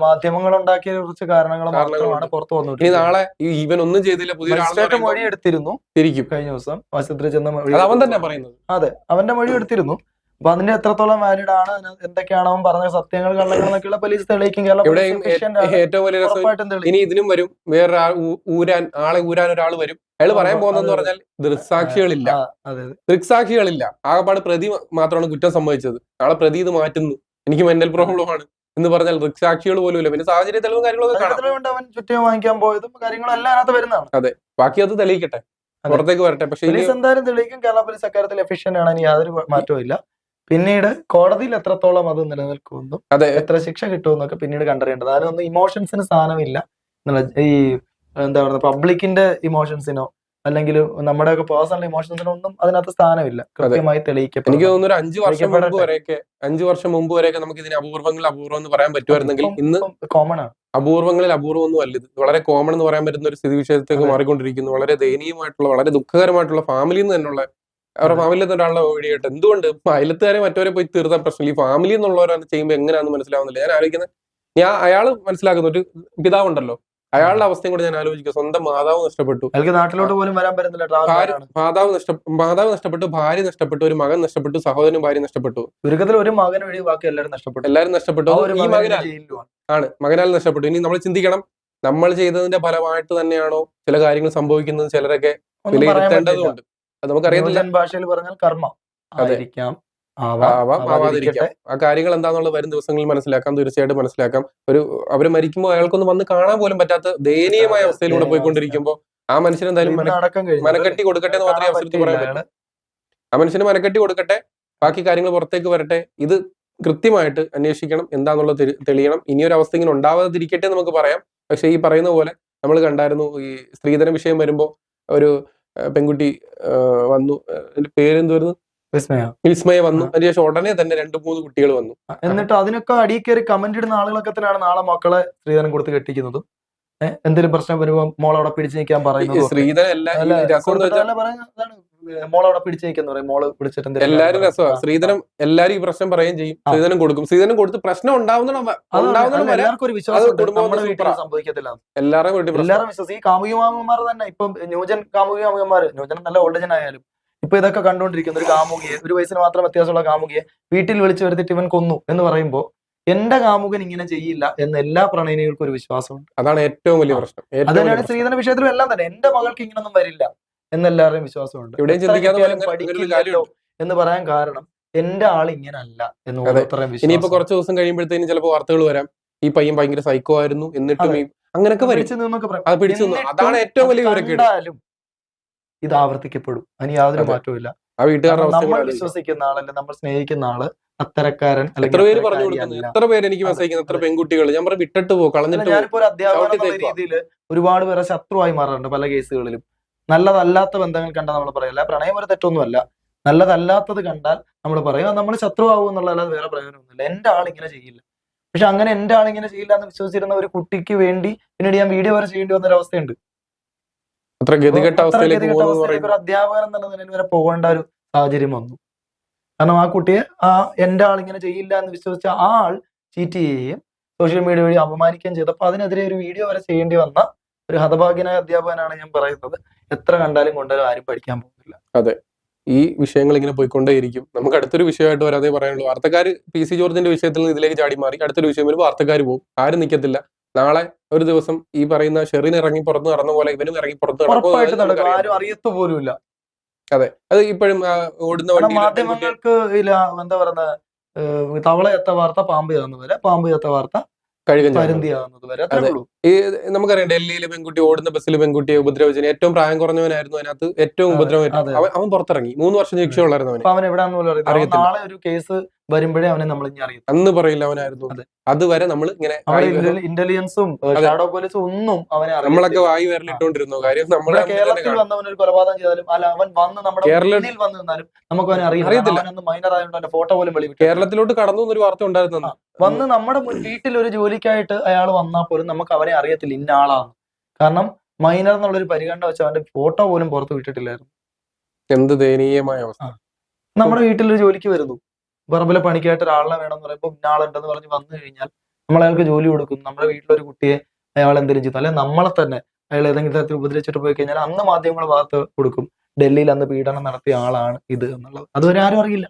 മാധ്യമങ്ങൾ ഉണ്ടാക്കിയ കുറച്ച് കാരണങ്ങൾ കാരണങ്ങളുണ്ട്. മാത്രമാണ് പുറത്തു ഇനി നാളെ ഇവൻ ഒന്നും ചെയ്തില്ല പുതിയ മൊഴി എടുത്തിരുന്നു തിരിക്കും. കഴിഞ്ഞ ദിവസം. ആശുപത്രി ചെന്ന അവൻ തന്നെ. പറയുന്നത്. അതെ അവന്റെ മൊഴി എടുത്തിരുന്നു. അപ്പൊ അതിന്റെ എത്രത്തോളം വാലിഡ് ആണ്? എന്തൊക്കെയാണ് അവൻ പറഞ്ഞ സത്യങ്ങൾ കള്ളങ്ങൾ എന്നൊക്കെയുള്ള പോലീസ് തെളിയിക്കും ഏറ്റവും വലിയ രസം ഇനി ഇതിനും വരും. വേറെ ഊരാൻ ആളെ ഊരാൻ ഒരാൾ വരും. അയാൾ പറയാൻ പോകുന്നതെന്ന് പറഞ്ഞാൽ ദൃക്സാക്ഷികളില്ല. അതെ അതെ. ദൃക്സാക്ഷികളില്ല. ആകപ്പാട് പ്രതി മാത്രമാണ് കുറ്റം സംഭവിച്ചത് നാളെ പ്രതി ഇത് മാറ്റുന്നു. എനിക്ക് മെന്റൽ പ്രോബ്ലം ആണ് എന്ന് പറഞ്ഞാൽ ദൃക്സാക്ഷികൾ പോലും ഇല്ല പിന്നെ സാഹചര്യ തെളിവും കാര്യങ്ങളൊക്കെ വാങ്ങിക്കാൻ പോയതും കാര്യങ്ങളെല്ലാം അതിനകത്ത് വരുന്നതാണ്. ബാക്കി അത് തെളിയിക്കട്ടെ. പുറത്തേക്ക് വരട്ടെ. പക്ഷേ പോലീസ് എന്തായാലും തെളിയിക്കും. കേരള പോലീസ് അക്കാര്യത്തിൽ എഫിഷ്യന്റ് ആണ്. ഇനി യാതൊരു മാറ്റവും ഇല്ല. പിന്നീട് കോടതിയിൽ എത്രത്തോളം അത് നിലനിൽക്കുമെന്നും അതെ. എത്ര ശിക്ഷ കിട്ടുമെന്നൊക്കെ പിന്നീട് കണ്ടറിയേണ്ടത്. അതിനൊന്നും ഇമോഷൻസിന് സ്ഥാനമില്ല. ഈ എന്താ പറയുക പബ്ലിക്കിന്റെ ഇമോഷൻസിനോ അല്ലെങ്കിൽ നമ്മുടെ ഒക്കെ പേഴ്സണൽ ഇമോഷൻസിനോ ഒന്നും അതിനകത്ത് സ്ഥാനമില്ല. കൃത്യമായി എനിക്ക് തോന്നുന്നു ഒരു അഞ്ചു വർഷം മുമ്പ്. വരെയൊക്കെ അഞ്ചു വർഷം മുമ്പ് വരെയൊക്കെ നമുക്ക് ഇതിന് അപൂർവങ്ങൾ അപൂർവം എന്ന് പറയാൻ പറ്റുമായിരുന്നെങ്കിൽ ഇന്ന് കോമൺ ആണ്. അപൂർവങ്ങളിൽ അപൂർവം ഒന്നും അല്ല ഇത്. വളരെ കോമൺ എന്ന് പറയാൻ പറ്റുന്ന ഒരു സ്ഥിതി വിശേഷത്തേക്ക് മാറിക്കൊണ്ടിരിക്കുന്നു. വളരെ ദയനീയമായിട്ടുള്ള വളരെ ദുഃഖകരമായിട്ടുള്ള ഫാമിലിയിൽ നിന്ന് തന്നെയുള്ള അവരുടെ. ഫാമിലിയിൽ നിന്ന് ഒരാളുടെ വഴിയായിട്ട് എന്തുകൊണ്ട്? അയലത്തുകാരെ മറ്റവരെ പോയി തീർത്താൻ പ്രശ്നം ഈ ഫാമിലി എന്നുള്ളവരാണ് ചെയ്യുമ്പോൾ എങ്ങനെയാണെന്ന് മനസ്സിലാവുന്നില്ല. ഞാൻ ആലോചിക്കുന്നത് ഞാൻ അയാൾ മനസ്സിലാക്കുന്ന ഒരു പിതാവുണ്ടല്ലോ. അയാളുടെ അവസ്ഥയും കൂടെ ഞാൻ ആലോചിക്കുക സ്വന്തം മാതാവ് നഷ്ടപ്പെട്ടു. നാട്ടിലോട്ട് പോലും വരാൻ പറ്റുന്നില്ല. മാതാവ് നഷ്ട മാതാവ് നഷ്ടപ്പെട്ടു ഭാര്യ നഷ്ടപ്പെട്ടു ഒരു മകൻ നഷ്ടപ്പെട്ടു സഹോദരനും ഭാര്യ നഷ്ടപ്പെട്ടു. ചുരുക്കത്തിൽ ഒരു മകൻ വഴി ബാക്കി എല്ലാവരും നഷ്ടപ്പെട്ടു. എല്ലാവരും നഷ്ടപ്പെട്ടു. ഈ മകനാൽ ആണ്. മകനാൽ നഷ്ടപ്പെട്ടു. ഇനി നമ്മൾ ചിന്തിക്കണം. നമ്മൾ ചെയ്തതിന്റെ ഫലമായിട്ട് തന്നെയാണോ ചില കാര്യങ്ങൾ സംഭവിക്കുന്നത്? ചിലരൊക്കെ വിലയിരുത്തേണ്ടതുണ്ട്. നമുക്കറിയത്തില്ല. ഭാഷയിൽ പറഞ്ഞാൽ കർമ്മ. ആയിരിക്കാം ആവാം ആവാം ആവാതിരിക്കാം. ആ കാര്യങ്ങൾ എന്താണെന്നുള്ളത് വരും ദിവസങ്ങളിൽ മനസ്സിലാക്കാം തീർച്ചയായിട്ടും മനസ്സിലാക്കാം. ഒരു അവർ മരിക്കുമ്പോൾ അയാൾക്കൊന്ന് വന്ന് കാണാൻ പോലും പറ്റാത്ത ദയനീയമായ അവസ്ഥയിലൂടെ പോയിക്കൊണ്ടിരിക്കുമ്പോ പോയിക്കൊണ്ടിരിക്കുമ്പോൾ ആ മനുഷ്യൻ എന്തായാലും മനക്കെട്ടി കൊടുക്കട്ടെ എന്ന് മാത്രമേ അവസരത്തിൽ പറയാൻ പറ്റൂ. ആ മനുഷ്യന് മനക്കെട്ടി കൊടുക്കട്ടെ. ബാക്കി കാര്യങ്ങൾ പുറത്തേക്ക് വരട്ടെ. ഇത് കൃത്യമായിട്ട് അന്വേഷിക്കണം. എന്താണെന്നുള്ളത് തെളിയണം. ഇനിയൊരു അവസ്ഥ ഇങ്ങനെ ഉണ്ടാവാതിരിക്കട്ടെ നമുക്ക് പറയാം. പക്ഷെ ഈ പറയുന്ന പോലെ നമ്മൾ കണ്ടായിരുന്നു ഈ സ്ത്രീധന വിഷയം വരുമ്പോൾ ഒരു പെൺകുട്ടി വന്നു. അതിന്റെ പേരെന്തുവായിരുന്നു വിസ്മയ. വിസ്മയ വന്നു. അതിനുശേഷം ഉടനെ തന്നെ രണ്ട് മൂന്ന് കുട്ടികൾ വന്നു. എന്നിട്ട് അതിനൊക്കെ അടിയിൽ കയറി കമന്റ് ഇടുന്ന ആളുകളൊക്കെ തന്നെയാണ് നാളെ മക്കളെ സ്ത്രീധനം കൊടുത്ത് കെട്ടിക്കുന്നത്? എന്തെങ്കിലും പ്രശ്നം വരുമ്പോൾ മോളവിടെ പിടിച്ചു നിൽക്കാൻ പറയുന്നത്. സ്ത്രീധന എല്ലാ ഈ അല്ല, രസം എന്ന് കൊടുത്തിട്ട് വെച്ചാൽ അല്ല പറയുന്നത് അതാണ് മോളവിടെ പിടിച്ചു പറയും. മോൾ പിടിച്ചിട്ട് എല്ലാരും രസമാണ് ശ്രീധനം എല്ലാരും ഈ പ്രശ്നം പറയുകയും ചെയ്യും. ശ്രീധനം കൊടുക്കും. ശ്രീധനം കൊടുത്ത് പ്രശ്നം ഉണ്ടാവുന്ന ഉണ്ടാവുന്ന അല്ല, വരെ എല്ലാവർക്കും ഒരു വിശ്വാസം ഉണ്ട്. നമ്മുടെ വീട്ടിൽ സൂപ്പറാ. സംഭവിക്കത്തില്ല. എല്ലാവരും എല്ലാവരും വിശ്വസിക്കും. ഈ കാമുകിമാമന്മാർ തന്നെ ഇപ്പം ന്യൂജൻ കാമുകിമാമന്മാർ ന്യൂജൻ നല്ല ഓൾഡ് ജൻ ആയാലും ഇപ്പൊ ഇതൊക്കെ കണ്ടുകൊണ്ടിരിക്കുന്ന ഒരു കാമുകിയെ ഒരു വയസ്സിന് മാത്രം വ്യത്യാസമുള്ള കാമുകിയെ വീട്ടിൽ വിളിച്ചു വരുത്തിട്ട് ഇവൻ കൊന്നു എന്ന് പറയുമ്പോൾ എന്റെ കാമുകൻ ഇങ്ങനെ ചെയ്യില്ല എന്ന് എല്ലാ പ്രണയിനികൾക്കും ഒരു വിശ്വാസമുണ്ട്. അതാണ് ഏറ്റവും വലിയ പ്രശ്നം. അതിനാണ് സ്ത്രീധന വിഷയത്തിലും എല്ലാം തന്നെ. എന്റെ മകൾക്ക് ഇങ്ങനൊന്നും വരില്ല. എന്നെല്ലാവരുടെയും വിശ്വാസമുണ്ട്. പഠിക്കില്ലല്ലോ. എന്ന് പറയാൻ കാരണം എന്റെ ആൾ ഇങ്ങനല്ല എന്ന്. ഓരോരുത്തരുടെയും ഇനിയിപ്പോ കുറച്ച് ദിവസം കഴിയുമ്പോഴത്തേനും ചിലപ്പോ വാർത്തകൾ വരാം. ഈ പയ്യൻ ഭയങ്കര സൈക്കോ ആയിരുന്നു എന്നിട്ടും അങ്ങനെയൊക്കെ പിടിച്ചു അത് പിടിച്ചു അതാണ് ഏറ്റവും വലിയ വിവരക്കേട്. ഇത് ആവർത്തിക്കപ്പെടും. അതിന് യാതൊരു മാറ്റവും ഇല്ല ആ വീട്ടുകാരുടെ അവസ്ഥ നമ്മൾ വിശ്വസിക്കുന്ന ആളല്ലേ നമ്മൾ സ്നേഹിക്കുന്ന ആൾ അത്തരക്കാരൻ എത്ര പേര് പറഞ്ഞു കൊടുക്കുന്നു എത്ര പേര് എനിക്ക് മെസ്സേജ് എത്ര പെൺകുട്ടികൾ ഞാൻ പറഞ്ഞു വിട്ടിട്ട് പോകും കളഞ്ഞിട്ട് ഞാനിപ്പോ ഒരു അധ്യാപകൻ. രീതിയിൽ ഒരുപാട് പേരെ ശത്രുവായി മാറാറുണ്ട് പല കേസുകളിലും. നല്ലതല്ലാത്ത ബന്ധങ്ങൾ കണ്ടാൽ നമ്മൾ പറയില്ല പ്രണയം ഒരു തെറ്റൊന്നുമല്ല. നല്ലതല്ലാത്തത് കണ്ടാൽ നമ്മൾ പറയും അത് നമ്മൾ ശത്രുവാകും എന്നുള്ളതല്ലാതെ വേറെ പ്രയോജനമൊന്നുമില്ല. എന്റെ ആൾ ഇങ്ങനെ ചെയ്യില്ല. പക്ഷെ അങ്ങനെ എന്റെ ആൾ ഇങ്ങനെ ചെയ്യില്ല എന്ന് വിശ്വസിച്ചിരുന്ന ഒരു കുട്ടിക്ക് വേണ്ടി പിന്നീട് ഞാൻ വീഡിയോ വരെ ചെയ്യേണ്ടി വന്ന ഒരു അവസ്ഥയുണ്ട്. അത്ര ഗതികെട്ട അവസ്ഥയിലേക്ക് ഒരു അധ്യാപകൻ എന്നുള്ള നിലയിൽ വരെ പോകേണ്ട ഒരു സാഹചര്യം വന്നു. കാരണം ആ കുട്ടിയെ ആ എന്റെ ആൾ ഇങ്ങനെ ചെയ്യില്ല എന്ന് വിശ്വസിച്ച ആ ആൾ ചീറ്റ് ചെയ്യുകയും സോഷ്യൽ മീഡിയ വഴി അപമാനിക്കുകയും ചെയ്തപ്പോൾ അതിനെതിരെ ഒരു വീഡിയോ വരെ ചെയ്യേണ്ടി വന്ന ഒരു ഹതഭാഗ്യനായ അധ്യാപകനാണ് ഞാൻ പറയുന്നത്. എത്ര കണ്ടാലും കൊണ്ടാലും ആരും പഠിക്കാൻ പോകുന്നില്ല. അതെ. ഈ വിഷയങ്ങൾ ഇങ്ങനെ പോയിക്കൊണ്ടേയിരിക്കും. നമുക്ക് അടുത്തൊരു വിഷയമായിട്ട് വരാതെ പറയാനുള്ളൂ. വാർത്തക്കാർ പി സി ജോർജിന്റെ വിഷയത്തിൽ നിന്ന് ഇതിലേക്ക് ചാടി മാറി. അടുത്തൊരു വിഷയം വരുമ്പോൾ വാർത്തക്കാർ പോകും. ആരും നിൽക്കത്തില്ല നാളെ ഒരു ദിവസം ഈ പറയുന്ന ഷെറിൻ ഇറങ്ങി പുറത്ത് നടന്ന പോലെ ഇവനും ഇറങ്ങി പുറത്ത് നടക്കും. അതെ അറിയത്തു പോലുമില്ല. അത്. ഇപ്പോഴും ഓടുന്ന മാധ്യമങ്ങൾക്ക് എന്താ പറയുന്ന തവളയത്ത വാർത്ത പാമ്പ് ചേർന്നത് വരെ പാമ്പ് ചേർത്ത വാർത്ത. പരുന്തിയാകുന്നത് വരെ. അത്രേ ഉള്ളൂ. ഈ നമുക്കറിയാം ഡൽഹിയിലെ പെൺകുട്ടി ഓടുന്ന ബസ്സിൽ പെൺകുട്ടിയെ ഉപദ്രവിച്ചതിന് ഏറ്റവും പ്രായം കുറഞ്ഞവനായിരുന്നു അതിനകത്ത്. ഏറ്റവും ഉപദ്രവം അവൻ പുറത്തിറങ്ങി. മൂന്ന് വർഷം ശിക്ഷ ഉള്ളായിരുന്നു അവൻ എവിടെയാണെന്ന് പോലും അറിയത്തില്ല. നാളെ ഒരു കേസ് വരുമ്പോഴേ അവനെ നമ്മൾ ഇനി അറിയും അന്ന് പറയില്ല അവനായിരുന്നു. അതെ. അതുവരെ നമ്മൾ ഇങ്ങനെ വായി- ഇന്റലിജൻസും അതെ. ഷാഡോ പോലീസും ഒന്നും അവനെ നമ്മളൊക്കെ. വായി വരലിട്ടോണ്ടിരുന്നു കാര്യം ഇവിടെ നമ്മളെ തന്നെ കേരളത്തിൽ കാണും. വന്നവൻ ഒരു കൊലപാതകം ചെയ്താലും അല്ല അവൻ വന്ന് നമ്മുടെ കേരള- മുന്നിൽ വന്ന് നിന്നാലും നമുക്ക് അവനെ അറിയില്ല അറിയത്തില്ല. അന്ന് മൈനർ ആയതുകൊണ്ട് അവന്റെ ഫോട്ടോ പോലും വെളിവിട്ടു കേരളത്തിലോട്ട് കടന്നു എന്നൊരു വാർത്ത ഉണ്ടായിരുന്നു അന്ന്. വന്ന് നമ്മുടെ മുൻ- വീട്ടിൽ ഒരു ജോലിക്കായിട്ട് അയാൾ വന്നാൽ പോലും നമുക്ക് അവനെ അറിയത്തില്ല. ഇന്ന ആളാണ് കാരണം മൈനർ എന്നുള്ള ഒരു പരിഗണന വെച്ച് അവന്റെ ഫോട്ടോ പോലും പുറത്ത് വിട്ടിട്ടില്ലായിരുന്നു. എന്ത് ദയനീയമായ അവസ്ഥ. നമ്മുടെ വീട്ടിൽ ഒരു ജോലിക്ക് വരുന്നു. പറമ്പിലെ പണിക്കായിട്ട് ഒരാളെ വേണം എന്ന് പറയുമ്പോൾ ഇന്നാളുണ്ടെന്ന് പറഞ്ഞ് വന്നു കഴിഞ്ഞാൽ നമ്മൾ അയാൾക്ക് ജോലി കൊടുക്കും. നമ്മുടെ വീട്ടിലൊരു കുട്ടിയെ അയാൾ എന്തെങ്കിലും ചെയ്തു അല്ലെങ്കിൽ നമ്മളെ തന്നെ അയാൾ ഏതെങ്കിലും തരത്തിൽ ഉപദ്രവിച്ചിട്ട് പോയി കഴിഞ്ഞാൽ അന്ന് മാധ്യമങ്ങൾ വാർത്ത കൊടുക്കും. ഡൽഹിയിൽ അന്ന് പീഡനം നടത്തിയ ആളാണ് ഇത് എന്നുള്ളത്. അതുവരെ ആരും അറിയില്ല.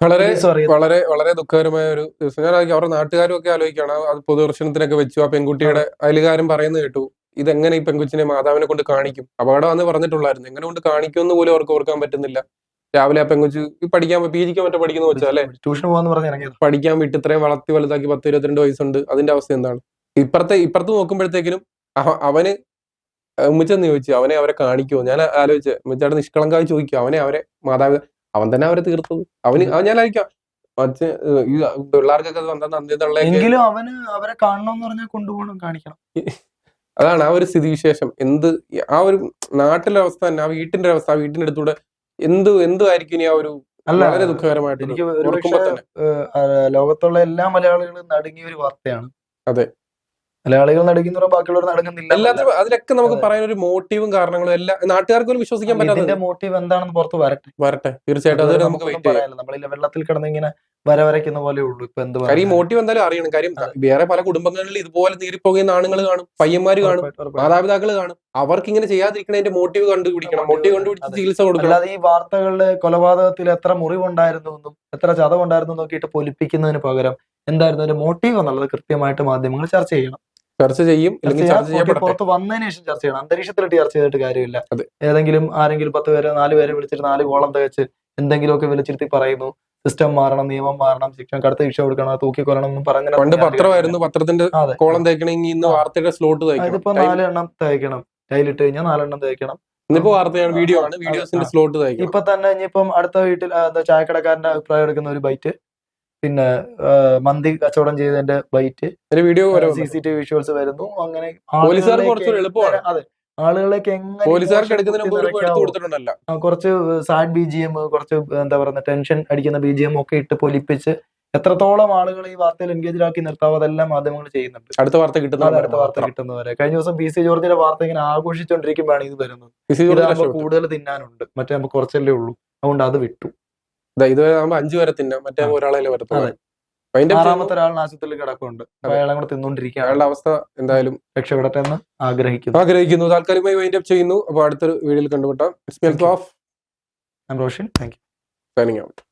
വളരെ വളരെ വളരെ ദുഃഖകരമായ ഒരു ദിവസം. ഞാൻ അവരുടെ നാട്ടുകാരും ഒക്കെ ആലോചിക്കുകയാണ്. അത് പൊതുദർശനത്തിനൊക്കെ വെച്ചു. ആ പെൺകുട്ടിയുടെ അയലുകാരൻ പറയുന്നത് കേട്ടു. ഇതെങ്ങനെ ഈ പെൺകുച്ചിനെ മാതാവിനെ കൊണ്ട് കാണിക്കും? അപകടം അന്ന് പറഞ്ഞിട്ടുള്ളായിരുന്നു. എങ്ങനെ കൊണ്ട് കാണിക്കും എന്ന് പോലും അവർക്ക് ഓർക്കാൻ പറ്റുന്നില്ല. രാവിലെ ആ പെൺകുച്ച് ഈ പഠിക്കാൻ പി ജിക്ക് മറ്റേ പഠിക്കുന്ന വെച്ചാൽ അല്ലെ? ട്യൂഷൻ പോകാന്ന് പറഞ്ഞ് പഠിക്കാൻ വിട്ട് ഇത്രയും വളർത്തി വലുതാക്കി പത്ത് ഇരുപത്തിരണ്ട് വയസ്സുണ്ട്. അതിന്റെ അവസ്ഥ എന്താണ്? ഇപ്പുറത്തെ ഇപ്പുറത്ത് നോക്കുമ്പോഴത്തേക്കിനും അവ- അവന് ഉമ്മച്ചെന്ന് ചോദിച്ചു അവനെ അവരെ കാണിക്കുമോ ഞാൻ ആലോചിച്ചു ഉമ്മച്ചാട് നിഷ്കളങ്കായി ചോദിക്കും അവനെ അവരെ മാതാപിതാ അവൻ തന്നെ അവരെ തീർത്തത്. അവന് ഞാൻ ആയിരിക്കാം മറ്റേ ഏഹ്, ഈ പിള്ളേർക്കൊക്കെ അത് വന്ന നന്ദി തള്ളയൊക്കെ എങ്കിലും അവന് അവരെ കാണണമെന്ന് പറഞ്ഞാൽ കൊണ്ടുപോകണം കാണിക്കണം. അതാണ് ആ ഒരു സ്ഥിതിവിശേഷം. എന്ത് ആ ഒരു നാട്ടിലെ അവസ്ഥ തന്നെ ആ വീട്ടിന്റെ അവസ്ഥ ആ വീട്ടിന്റെ അടുത്തൂടെ എന്ത് എന്തുമായിരിക്കും ഇനി ആ ഒരു അല്ല വളരെ ദുഃഖകരമായിട്ട് എനിക്ക് ലോകത്തുള്ള എല്ലാ മലയാളികളും നടുങ്ങിയ ഒരു വാർത്തയാണ്. അതെ. മലയാളികൾ നടുക്കുന്ന ബാക്കിയുള്ളവർ നടക്കുന്നില്ല എല്ലാത്തിനും അതിലൊക്കെ നമുക്ക് പറയാൻ ഒരു മോട്ടീവും കാരണങ്ങളും എല്ലാം നാട്ടുകാർക്ക് പോലും വിശ്വസിക്കാൻ പറ്റാത്ത മോട്ടീവ് എന്താണെന്ന് പുറത്ത് വരട്ടെ. വരട്ടെ. തീർച്ചയായിട്ടും അതുവരെ നമുക്ക് വെയിറ്റ് ചെയ്യാം. നമ്മളില്ല വെള്ളത്തിൽ കിടന്ന് ഇങ്ങനെ വര വരയ്ക്കുന്ന പോലെ ഉള്ളൂ. ഇപ്പൊ എന്ത് കാര്യം? മോട്ടീവ് എന്തായാലും അറിയണം. കാര്യം വേറെ പല കുടുംബങ്ങളിൽ ഇതുപോലെ നീറിപ്പോകുന്ന ആണുങ്ങൾ കാണും പയ്യന്മാർ കാണും. മാതാപിതാക്കൾ കാണും. അവർക്ക് ഇങ്ങനെ ചെയ്യാതിരിക്കണതിന്റെ മോട്ടീവ് കണ്ടുപിടിക്കണം. മോട്ടീവ് കണ്ടുപിടിച്ച്. ചികിത്സ കൊടുക്കണം. അല്ലാതെ ഈ വാർത്തകളിൽ കൊലപാതകത്തിൽ എത്ര മുറിവുണ്ടായിരുന്നു എന്നും എത്ര ചതവുണ്ടായിരുന്നു നോക്കിയിട്ട് പൊലിപ്പിക്കുന്നതിന് പകരം എന്തായിരുന്നു ഒരു മോട്ടീവ് എന്നുള്ളത് കൃത്യമായിട്ട് മാധ്യമങ്ങൾ ചർച്ച ചെയ്യണം. ചർച്ച ചെയ്യും. പുറത്ത് വന്നതിന് ശേഷം ചർച്ച ചെയ്യണം. അന്തരീക്ഷത്തിലിട്ട് ചർച്ച ചെയ്തിട്ട് കാര്യമില്ല. ഏതെങ്കിലും ആരെങ്കിലും പത്ത് പേരെ നാല് പേരെ വിളിച്ചിട്ട് നാല് കോളം തികച്ച് എന്തെങ്കിലുമൊക്കെ വിളിച്ചിരുത്തി പറയുന്നു. സിസ്റ്റം മാറണം നിയമം മാറണം ശിക്ഷ കടുത്ത ശിക്ഷ കൊടുക്കണം തൂക്കിക്കൊല്ലണം എന്ന് പറഞ്ഞ പണ്ട് പത്രമായിരുന്നു പത്രത്തിന്റെ കോളം തേക്കണമെങ്കിൽ ഇന്ന്. വാർത്തയുടെ സ്ലോട്ട് തേക്കണം. ഇതിപ്പോ നാലെണ്ണം തയ്ക്കണം കയ്യിലിട്ട് കഴിഞ്ഞാൽ നാലെണ്ണം തയ്ക്കണം ഇന്നിപ്പോ വാർത്തയാണ് വീഡിയോ ആണ്. വീഡിയോസിന്റെ സ്ലോട്ട് തയ്ക്കും ഇപ്പൊ തന്നെ ഇനിയിപ്പം അടുത്ത വീട്ടിൽ എന്താ ചായക്കടക്കാരന്റെ അഭിപ്രായം എടുക്കുന്ന ഒരു ബൈറ്റ്. പിന്നെ മന്തി കച്ചവടം ചെയ്തതിന്റെ bite. Video C C T visuals വരുന്നു. അങ്ങനെ കുറച്ചുകൂടി എളുപ്പമാണ്. അതെ. ആളുകളിലേക്ക് എങ്ങനെ? കുറച്ച് സാഡ് ബി ജി എം കുറച്ച് എന്താ പറയുക ടെൻഷൻ അടിക്കുന്ന ബി ജി എം ഒക്കെ ഇട്ട് പൊലിപ്പിച്ച് എത്രത്തോളം ആളുകളെ ഈ വാർത്തയിൽ എൻഗേജ് ആക്കി നിർത്താവോ അതെല്ലാം മാധ്യമങ്ങൾ ചെയ്യുന്നുണ്ട്. അടുത്ത വാർത്ത കിട്ടുന്ന അടുത്ത വാർത്ത കിട്ടുന്നവരെ. കഴിഞ്ഞ ദിവസം പി സി ജോർജിന്റെ വാർത്ത ഇങ്ങനെ ആഘോഷിച്ചുകൊണ്ടിരിക്കുമ്പോഴാണ് ഇത് വരുന്നത്. കൂടുതൽ തിന്നാനുണ്ട്. മറ്റേ നമുക്ക് കുറച്ചല്ലേ ഉള്ളൂ. അതുകൊണ്ട് അത് വിട്ടു. ദാ ഇത് ആകുമ്പോ അഞ്ചു വരെ തിന്നാം. മറ്റേ ഒരാളെ വരത്തുള്ളൂ. ആറാമത്തെ ഒരാളിന് ആശുപത്രിയിൽ കിടക്കുന്നുണ്ട്. അയാളെ കൂടെ തിന്നുകൊണ്ടിരിക്കുക അയാളുടെ അവസ്ഥ എന്തായാലും രക്ഷപ്പെടട്ടെ എന്ന് ആഗ്രഹിക്കുന്നു. ആഗ്രഹിക്കുന്നു. താൽക്കാലികമായി വൈൻഡ് അപ്പ് ചെയ്യുന്നു. അപ്പൊ അടുത്തൊരു വീഡിയോയിൽ കണ്ടുമുട്ടാം. It's of Roshan thank signing out